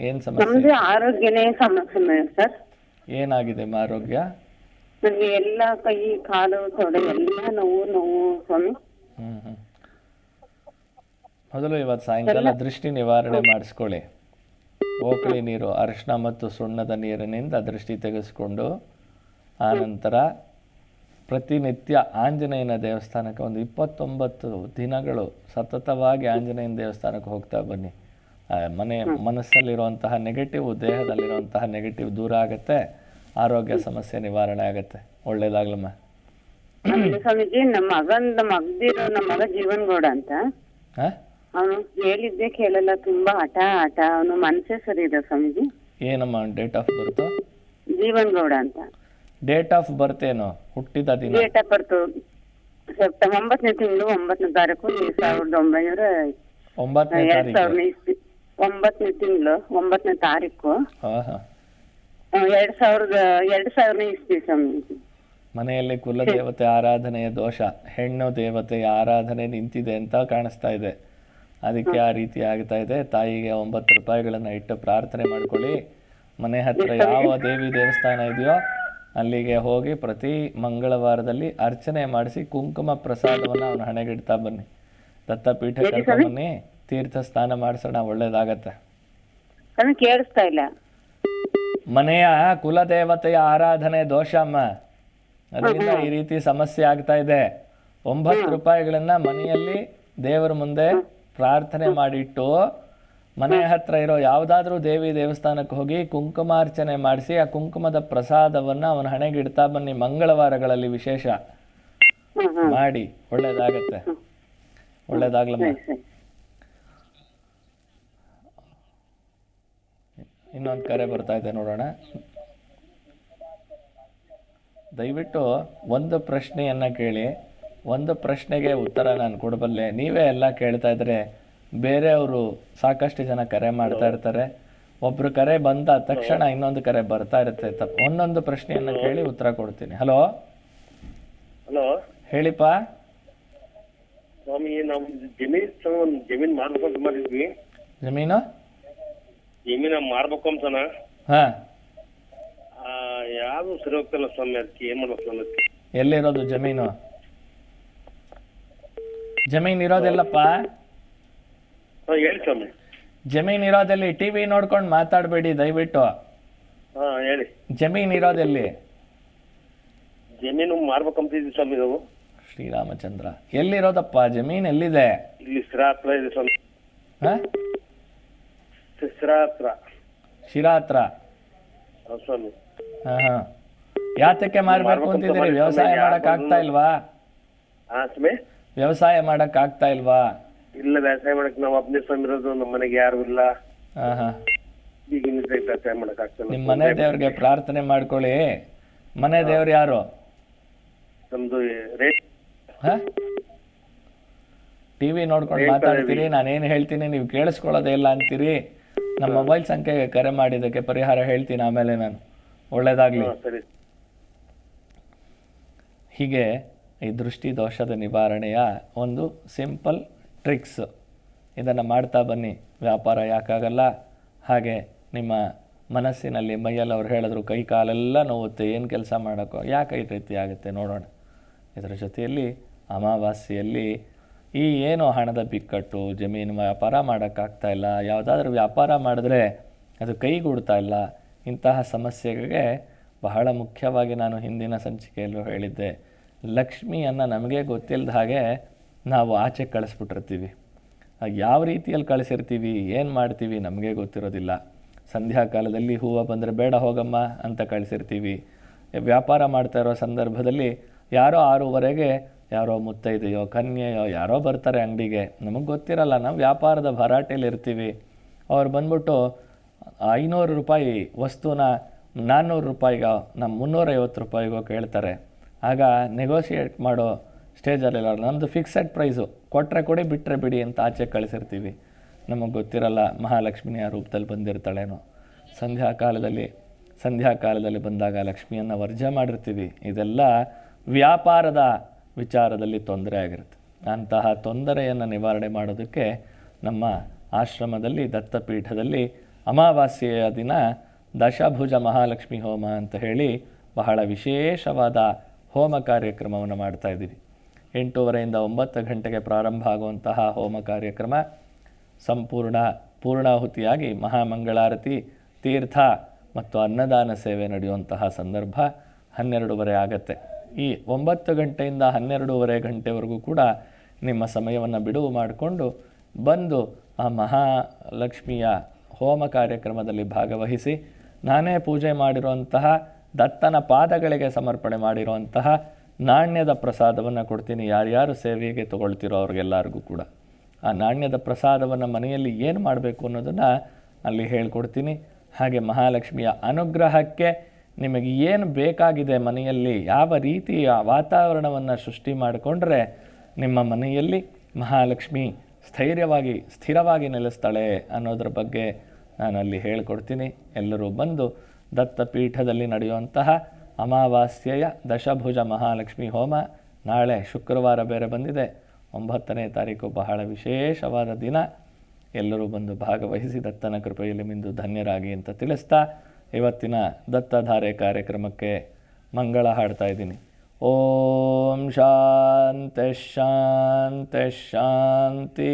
ಏನು ಸಮಸ್ಯೆ? ನಮ್ದು ಆರೋಗ್ಯನೇ ಸಮಸ್ಯೆ ಮೇಡಮ್ ಸರ್. ಏನಾಗಿದೆ ಅಮ್ಮ ಆರೋಗ್ಯ? ನನಗೆ ಎಲ್ಲ ಕೈ ಕಾಲು ತೊಡೆ ಎಲ್ಲ ನೋವು ನೋವು ಸ್ವಾಮಿ ಹ್ಮ್ ಹ್ಞೂ ಮೊದಲು ಇವತ್ತು ಸಾಯಂಕಾಲ ದೃಷ್ಟಿ ನಿವಾರಣೆ ಮಾಡಿಸ್ಕೊಳ್ಳಿ. ಓಕಳಿ ನೀರು ಅರಿಶಿನ ಮತ್ತು ಸುಣ್ಣದ ನೀರಿನಿಂದ ದೃಷ್ಟಿ ತೆಗೆಸ್ಕೊಂಡು ಆನಂತರ ಪ್ರತಿನಿತ್ಯ ಆಂಜನೇಯನ ದೇವಸ್ಥಾನಕ್ಕೆ ಒಂದು ಇಪ್ಪತ್ತೊಂಬತ್ತು ದಿನಗಳು ಸತತವಾಗಿ ಆಂಜನೇಯನ ದೇವಸ್ಥಾನಕ್ಕೆ ಹೋಗ್ತಾ ಬನ್ನಿ. ಮನೆ ಮನಸ್ಸಲ್ಲಿರುವಂತಹ ನೆಗೆಟಿವ್ ದೇಹದಲ್ಲಿರುವಂತಹ ನೆಗೆಟಿವ್ ದೂರ ಆಗುತ್ತೆ ಆರೋಗ್ಯ ಸಮಸ್ಯೆ ನಿವಾರಣೆ ಆಗುತ್ತೆ. ಒಳ್ಳೇದಾಗ್ಲಮ್ಮ ಸ್ವಾಮೀಜಿ ನಮ್ಮ ಮಗಂದ ಮಗದಿರೋ ನಮ್ಮ ಮಗ ಜೀವನ್ ಗೌಡ ಅಂತ. ಹಾಂ ಅವನು ಹೇಳಿದ್ದೆ ಕೇಳಲ್ಲ ತುಂಬಾ ಹಠ ಹಠ. ಅವನು ಮನಸ್ಸೇ ಸರಿ ಇದೆ ಸ್ವಾಮೀಜಿ. ಏನಮ್ಮ date of birth Jeevan Gowda ಅಂತ. ಡೇಟ್ ಆಫ್ ಬರ್ತ್ ಏನು? ಹುಟ್ಟಿದ ದಿನ? ಡೇಟ್ ಆಫ್ ಬರ್ತ್ ಸೆಪ್ಟೆಂಬರ್ ಒಂಬತ್ತನೇ ತಿಂಗಳು ಒಂಬತ್ತನೇ ತಾರೀಕು ಸಾವಿರದ ಒಂಬೈನೂರ ಒಂಬತ್ತನೇ ಎರಡ್ ತಾರೀಕು. ಸಾವಿರದ ಇಸ್ವಿ ಒಂಬತ್ತನೇ ತಿಂಗಳು ಒಂಬತ್ತನೇ ತಾರೀಕು. ಹಾಂ ಹಾಂ ಆ, ಎರಡ್ ಸಾವಿರದ ಎರಡ್ ಸಾವಿರನೇ ಇಸ್ವಿ ಸ್ವಾಮೀಜಿ. ಮನೆಯಲ್ಲಿ ಕುಲದೇವತೆ ಆರಾಧನೆಯ ದೋಷ ಹೆಣ್ಣು ದೇವತೆಯ ಆರಾಧನೆ ನಿಂತಿದೆ ಅಂತ ಕಾಣಿಸ್ತಾ ಇದೆ. ಅದಕ್ಕೆ ಆ ರೀತಿ ಆಗ್ತಾ ಇದೆ. ತಾಯಿಗೆ ಒಂಬತ್ತು ರೂಪಾಯಿಗಳನ್ನು ಇಟ್ಟು ಪ್ರಾರ್ಥನೆ ಮಾಡ್ಕೊಳ್ಳಿ. ಮನೆ ಹತ್ರ ಯಾವ ದೇವಿ ದೇವಸ್ಥಾನ ಇದೆಯೋ ಅಲ್ಲಿಗೆ ಹೋಗಿ ಪ್ರತಿ ಮಂಗಳವಾರದಲ್ಲಿ ಅರ್ಚನೆ ಮಾಡಿಸಿ ಕುಂಕುಮ ಪ್ರಸಾದವನ್ನು ಅವನ ಹಣೆಗಿಡ್ತಾ ಬನ್ನಿ. ದತ್ತಪೀಠ ಕರ್ಕೊಂಡ್ಬನ್ನಿ ತೀರ್ಥ ಸ್ನಾನ ಮಾಡಿಸೋಣ ಒಳ್ಳೇದಾಗತ್ತೆ. ಕೇಳಿಸ್ತಾ ಇಲ್ಲ. ಮನೆಯ ಕುಲದೇವತೆಯ ಆರಾಧನೆ ದೋಷಮ್ಮ. ಅದರಿಂದ ಈ ರೀತಿ ಸಮಸ್ಯೆ ಆಗ್ತಾ ಇದೆ. ಒಂಬತ್ತು ರೂಪಾಯಿಗಳನ್ನ ಮನೆಯಲ್ಲಿ ದೇವರ ಮುಂದೆ ಪ್ರಾರ್ಥನೆ ಮಾಡಿಟ್ಟು ಮನೆ ಹತ್ರ ಇರೋ ಯಾವುದಾದ್ರೂ ದೇವಿ ದೇವಸ್ಥಾನಕ್ಕೆ ಹೋಗಿ ಕುಂಕುಮಾರ್ಚನೆ ಮಾಡಿಸಿ ಆ ಕುಂಕುಮದ ಪ್ರಸಾದವನ್ನ ಅವನ ಹಣೆಗೆ ಇಡ್ತಾ ಬನ್ನಿ ಮಂಗಳವಾರಗಳಲ್ಲಿ ವಿಶೇಷ. ಮಾಡಿ. ಒಳ್ಳೇದಾಗತ್ತೆ. ಒಳ್ಳೇದಾಗ್ಲಮ್ಮ. ಇನ್ನೊಂದು ಕರೆ ಬರ್ತಾ ಇದೆ ನೋಡೋಣ. ದಯವಿಟ್ಟು ಒಂದು ಪ್ರಶ್ನೆಯನ್ನ ಕೇಳಿ. ಒಂದು ಪ್ರಶ್ನೆಗೆ ಉತ್ತರ ನಾನು ಕೊಡಬಲ್ಲೆ. ನೀವೇ ಎಲ್ಲ ಕೇಳ್ತಾ ಇದ್ರೆ ಬೇರೆಯವರು ಸಾಕಷ್ಟು ಜನ ಕರೆ ಮಾಡ್ತಾ ಇರ್ತಾರೆ. ಒಬ್ರು ಕರೆ ಬಂದ ತಕ್ಷಣ ಇನ್ನೊಂದು ಕರೆ ಬರ್ತಾ ಇರುತ್ತೆ. ತಪ್ಪು ಒಂದೊಂದು ಪ್ರಶ್ನೆಯನ್ನ ಕೇಳಿ ಉತ್ತರ ಕೊಡ್ತೀನಿ. ಹಲೋ? ಹಲೋ? ಹೇಳಿಪ್ಪ. ಸ್ವಾಮಿ ನಾವು ಜಮೀನ್ ಜಮೀನ್ ಮಾರ್ಬೇಕು ಅಂತ ಮಾಡಿದ್ವಿ. ಜಮೀನು? ಜಮೀನ ಮಾರ್ಬೇಕು ಅಂತನ ಹಾ. ಯಾವ್ದು ಸರಿ ಹೋಗ್ತಲ್ಲ ಸ್ವಾಮಿ ಅದಕ್ಕೆ ಏನ್ ಮಾಡ್ಬೇಕು ಸ್ವಾಮಿ? ಅದಕ್ಕೆ ಎಲ್ಲಿರೋದು ಜಮೀನು? ಜಮೀನ್ ಇರೋದಿಲ್ಲಪ್ಪ? ಹೇಳಿ ಸ್ವಾಮಿ. ಜಮೀನ್ ಇರೋದೆಲ್ಲಿ ಟಿವಿ ನೋಡ್ಕೊಂಡು ಮಾತಾಡಬೇಡಿ ದಯವಿಟ್ಟು. ಹಾ ಹೇಳಿ. ಜಮೀನ್ ಇರೋದೆಲ್ಲಿ. ಜಮೀನು ಮಾರ್ಬೇಕಂತ ಇದ್ವಿ ಸ್ವಾಮಿ ನಾವು. ಶ್ರೀರಾಮಚಂದ್ರ ಎಲ್ಲಿರೋದಪ್ಪ? ಜಮೀನ್ ಎಲ್ಲಿದೆ? ಇಲ್ಲಿ ಶಿರಾತ್ರ ಹತ್ರ ಇದೆ ಸ್ವಾಮಿ. ಹ? ಶಿರಾತ್ರ. ಹತ್ರ ಶಿರಾ ಹತ್ರ ಹೌದು ಸ್ವಾಮಿ. ಹಾಂ ಹಾಂ. ಯಾತಕ್ಕೆ ಮಾರ್ಬೇಕು ಅಂತಿದ್ದೀರಿ? ವ್ಯವಸಾಯ ಮಾಡಕ್ ಆಗ್ತಾ ಇಲ್ವಾ? ಹಾ ಸ್ವಾಮಿ. ವ್ಯವಸಾಯ ಮಾಡಕ್ ಆಗ್ತಾ ಇಲ್ವಾ? ಇಲ್ಲ ವ್ಯವಸಾಯ ಮಾಡಕ್ ನಾವು ಒಬ್ಬನೇ ಸ್ವಾಮಿ ಇರೋದು ನಮ್ಮ ಮನೆಗೆ ಯಾರು ಇಲ್ಲ. ಹಾ ಹಾ ವ್ಯವಸಾಯ ಮಾಡಕ್ ನಿಮ್ಮ ಮನೆ ದೇವ್ರಿಗೆ ಪ್ರಾರ್ಥನೆ ಮಾಡ್ಕೊಳ್ಳಿ. ಮನೆ ದೇವ್ರು ಯಾರು? ನಮ್ದು ರೇಟ್ ಹಾ? ಟಿ ವಿ ನೋಡ್ಕೊಂಡು ಮಾತಾಡ್ತೀರಿ ನಾನೇನು ಹೇಳ್ತೀನಿ ನೀವು ಕೇಳಿಸ್ಕೊಳ್ಳೋದೇ ಇಲ್ಲ ಅಂತೀರಿ. ನಮ್ಮ ಮೊಬೈಲ್ ಸಂಖ್ಯೆಗೆ ಕರೆ ಮಾಡಿದ್ದಕ್ಕೆ ಪರಿಹಾರ ಹೇಳ್ತೀನಿ ಆಮೇಲೆ ನಾನು. ಒಳ್ಳೇದಾಗ್ಲಿ. ಸರಿ. ಹೀಗೆ ಈ ದೃಷ್ಟಿ ದೋಷದ ನಿವಾರಣೆಯ ಒಂದು ಸಿಂಪಲ್ ಟ್ರಿಕ್ಸ್. ಇದನ್ನು ಮಾಡ್ತಾ ಬನ್ನಿ. ವ್ಯಾಪಾರ ಯಾಕಾಗಲ್ಲ? ಹಾಗೆ ನಿಮ್ಮ ಮನಸ್ಸಿನಲ್ಲಿ ಮೈಯಲ್ಲಿ ಅವ್ರು ಹೇಳಿದ್ರು ಕೈ ಕಾಲೆಲ್ಲ ನೋವುತ್ತೆ, ಏನು ಕೆಲಸ ಮಾಡೋಕ್ಕೋ ಯಾಕೆ ಈ ರೀತಿ ಆಗುತ್ತೆ ನೋಡೋಣ. ಇದರ ಜೊತೆಯಲ್ಲಿ ಅಮಾವಾಸ್ಯೆಯಲ್ಲಿ ಈ ಏನು ಹಣದ ಬಿಕ್ಕಟ್ಟು, ಜಮೀನು ವ್ಯಾಪಾರ ಮಾಡೋಕ್ಕಾಗ್ತಾ ಇಲ್ಲ. ಯಾವುದಾದ್ರೂ ವ್ಯಾಪಾರ ಮಾಡಿದ್ರೆ ಅದು ಕೈಗೂಡ್ತಾ ಇಲ್ಲ. ಇಂತಹ ಸಮಸ್ಯೆಗೆ ಬಹಳ ಮುಖ್ಯವಾಗಿ ನಾನು ಹಿಂದಿನ ಸಂಚಿಕೆಯಲ್ಲೂ ಹೇಳಿದ್ದೆ. ಲಕ್ಷ್ಮಿಯನ್ನು ನಮಗೆ ಗೊತ್ತಿಲ್ಲದ ಹಾಗೆ ನಾವು ಆಚೆ ಕಳಿಸ್ಬಿಟ್ಟಿರ್ತೀವಿ. ಯಾವ ರೀತಿಯಲ್ಲಿ ಕಳಿಸಿರ್ತೀವಿ, ಏನು ಮಾಡ್ತೀವಿ ನಮಗೆ ಗೊತ್ತಿರೋದಿಲ್ಲ. ಸಂಧ್ಯಾ ಕಾಲದಲ್ಲಿ ಹೂವು ಬಂದರೆ ಬೇಡ ಹೋಗಮ್ಮ ಅಂತ ಕಳಿಸಿರ್ತೀವಿ. ವ್ಯಾಪಾರ ಮಾಡ್ತಾ ಇರೋ ಸಂದರ್ಭದಲ್ಲಿ ಯಾರೋ ಆರೂವರೆಗೆ ಯಾರೋ ಮುತ್ತೈದೆಯೋ, ಕನ್ಯೆಯೋ ಯಾರೋ ಬರ್ತಾರೆ ಅಂಗಡಿಗೆ. ನಮಗೆ ಗೊತ್ತಿರಲ್ಲ, ನಾವು ವ್ಯಾಪಾರದ ಭರಾಟೆಯಲ್ಲಿ ಇರ್ತೀವಿ. ಅವ್ರು ಬಂದ್ಬಿಟ್ಟು ಐನೂರು ರೂಪಾಯಿ ವಸ್ತುನ ನಾನ್ನೂರು ರೂಪಾಯಿಗೋ ನಮ್ಮ ಮುನ್ನೂರೈವತ್ತು ರೂಪಾಯಿಗೋ ಕೇಳ್ತಾರೆ. ಆಗ ನೆಗೋಷಿಯೇಟ್ ಮಾಡೋ ಸ್ಟೇಜಲ್ಲಿಲ್ಲ ನಮ್ಮದು ಫಿಕ್ಸೆಡ್ ಪ್ರೈಸು ಕೊಟ್ಟರೆ ಕೊಡಿ ಬಿಟ್ಟರೆ ಬಿಡಿ ಅಂತ ಆಚೆ ಕಳಿಸಿರ್ತೀವಿ. ನಮಗೆ ಗೊತ್ತಿರಲ್ಲ ಮಹಾಲಕ್ಷ್ಮಿಯ ರೂಪದಲ್ಲಿ ಬಂದಿರ್ತಾಳೇನೋ. ಸಂಧ್ಯಾ ಕಾಲದಲ್ಲಿ ಸಂಧ್ಯಾ ಕಾಲದಲ್ಲಿ ಬಂದಾಗ ಲಕ್ಷ್ಮಿಯನ್ನು ವರ್ಜ ಮಾಡಿರ್ತೀವಿ. ಇದೆಲ್ಲ ವ್ಯಾಪಾರದ ವಿಚಾರದಲ್ಲಿ ತೊಂದರೆ ಆಗಿರುತ್ತೆ. ಅಂತಹ ತೊಂದರೆಯನ್ನು ನಿವಾರಣೆ ಮಾಡೋದಕ್ಕೆ ನಮ್ಮ ಆಶ್ರಮದಲ್ಲಿ, ದತ್ತಪೀಠದಲ್ಲಿ ಅಮಾವಾಸ್ಯೆಯ ದಿನ ದಶಭುಜ ಮಹಾಲಕ್ಷ್ಮಿ ಹೋಮ ಅಂತ ಹೇಳಿ ಬಹಳ ವಿಶೇಷವಾದ ಹೋಮ ಕಾರ್ಯಕ್ರಮವನ್ನು ಮಾಡ್ತಾ ಇದ್ದೀವಿ. ಎಂಟೂವರೆಯಿಂದ ಒಂಬತ್ತು ಗಂಟೆಗೆ ಪ್ರಾರಂಭ ಆಗುವಂತಹ ಹೋಮ ಕಾರ್ಯಕ್ರಮ ಸಂಪೂರ್ಣ ಪೂರ್ಣಾಹುತಿಯಾಗಿ ಮಹಾಮಂಗಳಾರತಿ, ತೀರ್ಥ ಮತ್ತು ಅನ್ನದಾನ ಸೇವೆ ನಡೆಯುವಂತಹ ಸಂದರ್ಭ ಹನ್ನೆರಡೂವರೆ ಆಗತ್ತೆ. ಈ ಒಂಬತ್ತು ಗಂಟೆಯಿಂದ ಹನ್ನೆರಡೂವರೆ ಗಂಟೆವರೆಗೂ ಕೂಡ ನಿಮ್ಮ ಸಮಯವನ್ನು ಬಿಡುವು ಮಾಡಿಕೊಂಡು ಬಂದು ಆ ಮಹಾಲಕ್ಷ್ಮಿಯ ಹೋಮ ಕಾರ್ಯಕ್ರಮದಲ್ಲಿ ಭಾಗವಹಿಸಿ, ನಾನೇ ಪೂಜೆ ಮಾಡಿರುವಂತಹ ದತ್ತನ ಪಾದಗಳಿಗೆ ಸಮರ್ಪಣೆ ಮಾಡಿರುವಂತಹ ನಾಣ್ಯದ ಪ್ರಸಾದವನ್ನು ಕೊಡ್ತೀನಿ. ಯಾರ್ಯಾರು ಸೇವೆಗೆ ತಗೊಳ್ತಿರೋ ಅವ್ರಿಗೆಲ್ಲರಿಗೂ ಕೂಡ. ಆ ನಾಣ್ಯದ ಪ್ರಸಾದವನ್ನು ಮನೆಯಲ್ಲಿ ಏನು ಮಾಡಬೇಕು ಅನ್ನೋದನ್ನು ಅಲ್ಲಿ ಹೇಳ್ಕೊಡ್ತೀನಿ. ಹಾಗೆ ಮಹಾಲಕ್ಷ್ಮಿಯ ಅನುಗ್ರಹಕ್ಕೆ ನಿಮಗೆ ಏನು ಬೇಕಾಗಿದೆ ಮನೆಯಲ್ಲಿ, ಯಾವ ರೀತಿಯ ವಾತಾವರಣವನ್ನು ಸೃಷ್ಟಿ ಮಾಡಿಕೊಂಡ್ರೆ ನಿಮ್ಮ ಮನೆಯಲ್ಲಿ ಮಹಾಲಕ್ಷ್ಮಿ ಸ್ಥೈರ್ಯವಾಗಿ, ಸ್ಥಿರವಾಗಿ ನೆಲೆಸ್ತಾಳೆ ಅನ್ನೋದ್ರ ಬಗ್ಗೆ ನಾನು ಅಲ್ಲಿ ಹೇಳ್ಕೊಡ್ತೀನಿ. ಎಲ್ಲರೂ ಬಂದು ದತ್ತಪೀಠದಲ್ಲಿ ನಡೆಯುವಂತಹ ಅಮಾವಾಸ್ಯೆಯ ದಶಭುಜ ಮಹಾಲಕ್ಷ್ಮಿ ಹೋಮ ನಾಳೆ ಶುಕ್ರವಾರ ಬೇರೆ ಬಂದಿದೆ. ಒಂಬತ್ತನೇ ತಾರೀಕು ಬಹಳ ವಿಶೇಷವಾದ ದಿನ. ಎಲ್ಲರೂ ಬಂದು ಭಾಗವಹಿಸಿ ದತ್ತನ ಕೃಪೆಯಲ್ಲಿ ಮಿಂದು ಧನ್ಯರಾಗಿ ಅಂತ ತಿಳಿಸ್ತಾ ಇವತ್ತಿನ ದತ್ತಧಾರೆ ಕಾರ್ಯಕ್ರಮಕ್ಕೆ ಮಂಗಳ ಹಾಡ್ತಾ ಇದ್ದೀನಿ. ಓಂ ಶಾಂತ ಶಾಂತ, ಶಾಂತಿ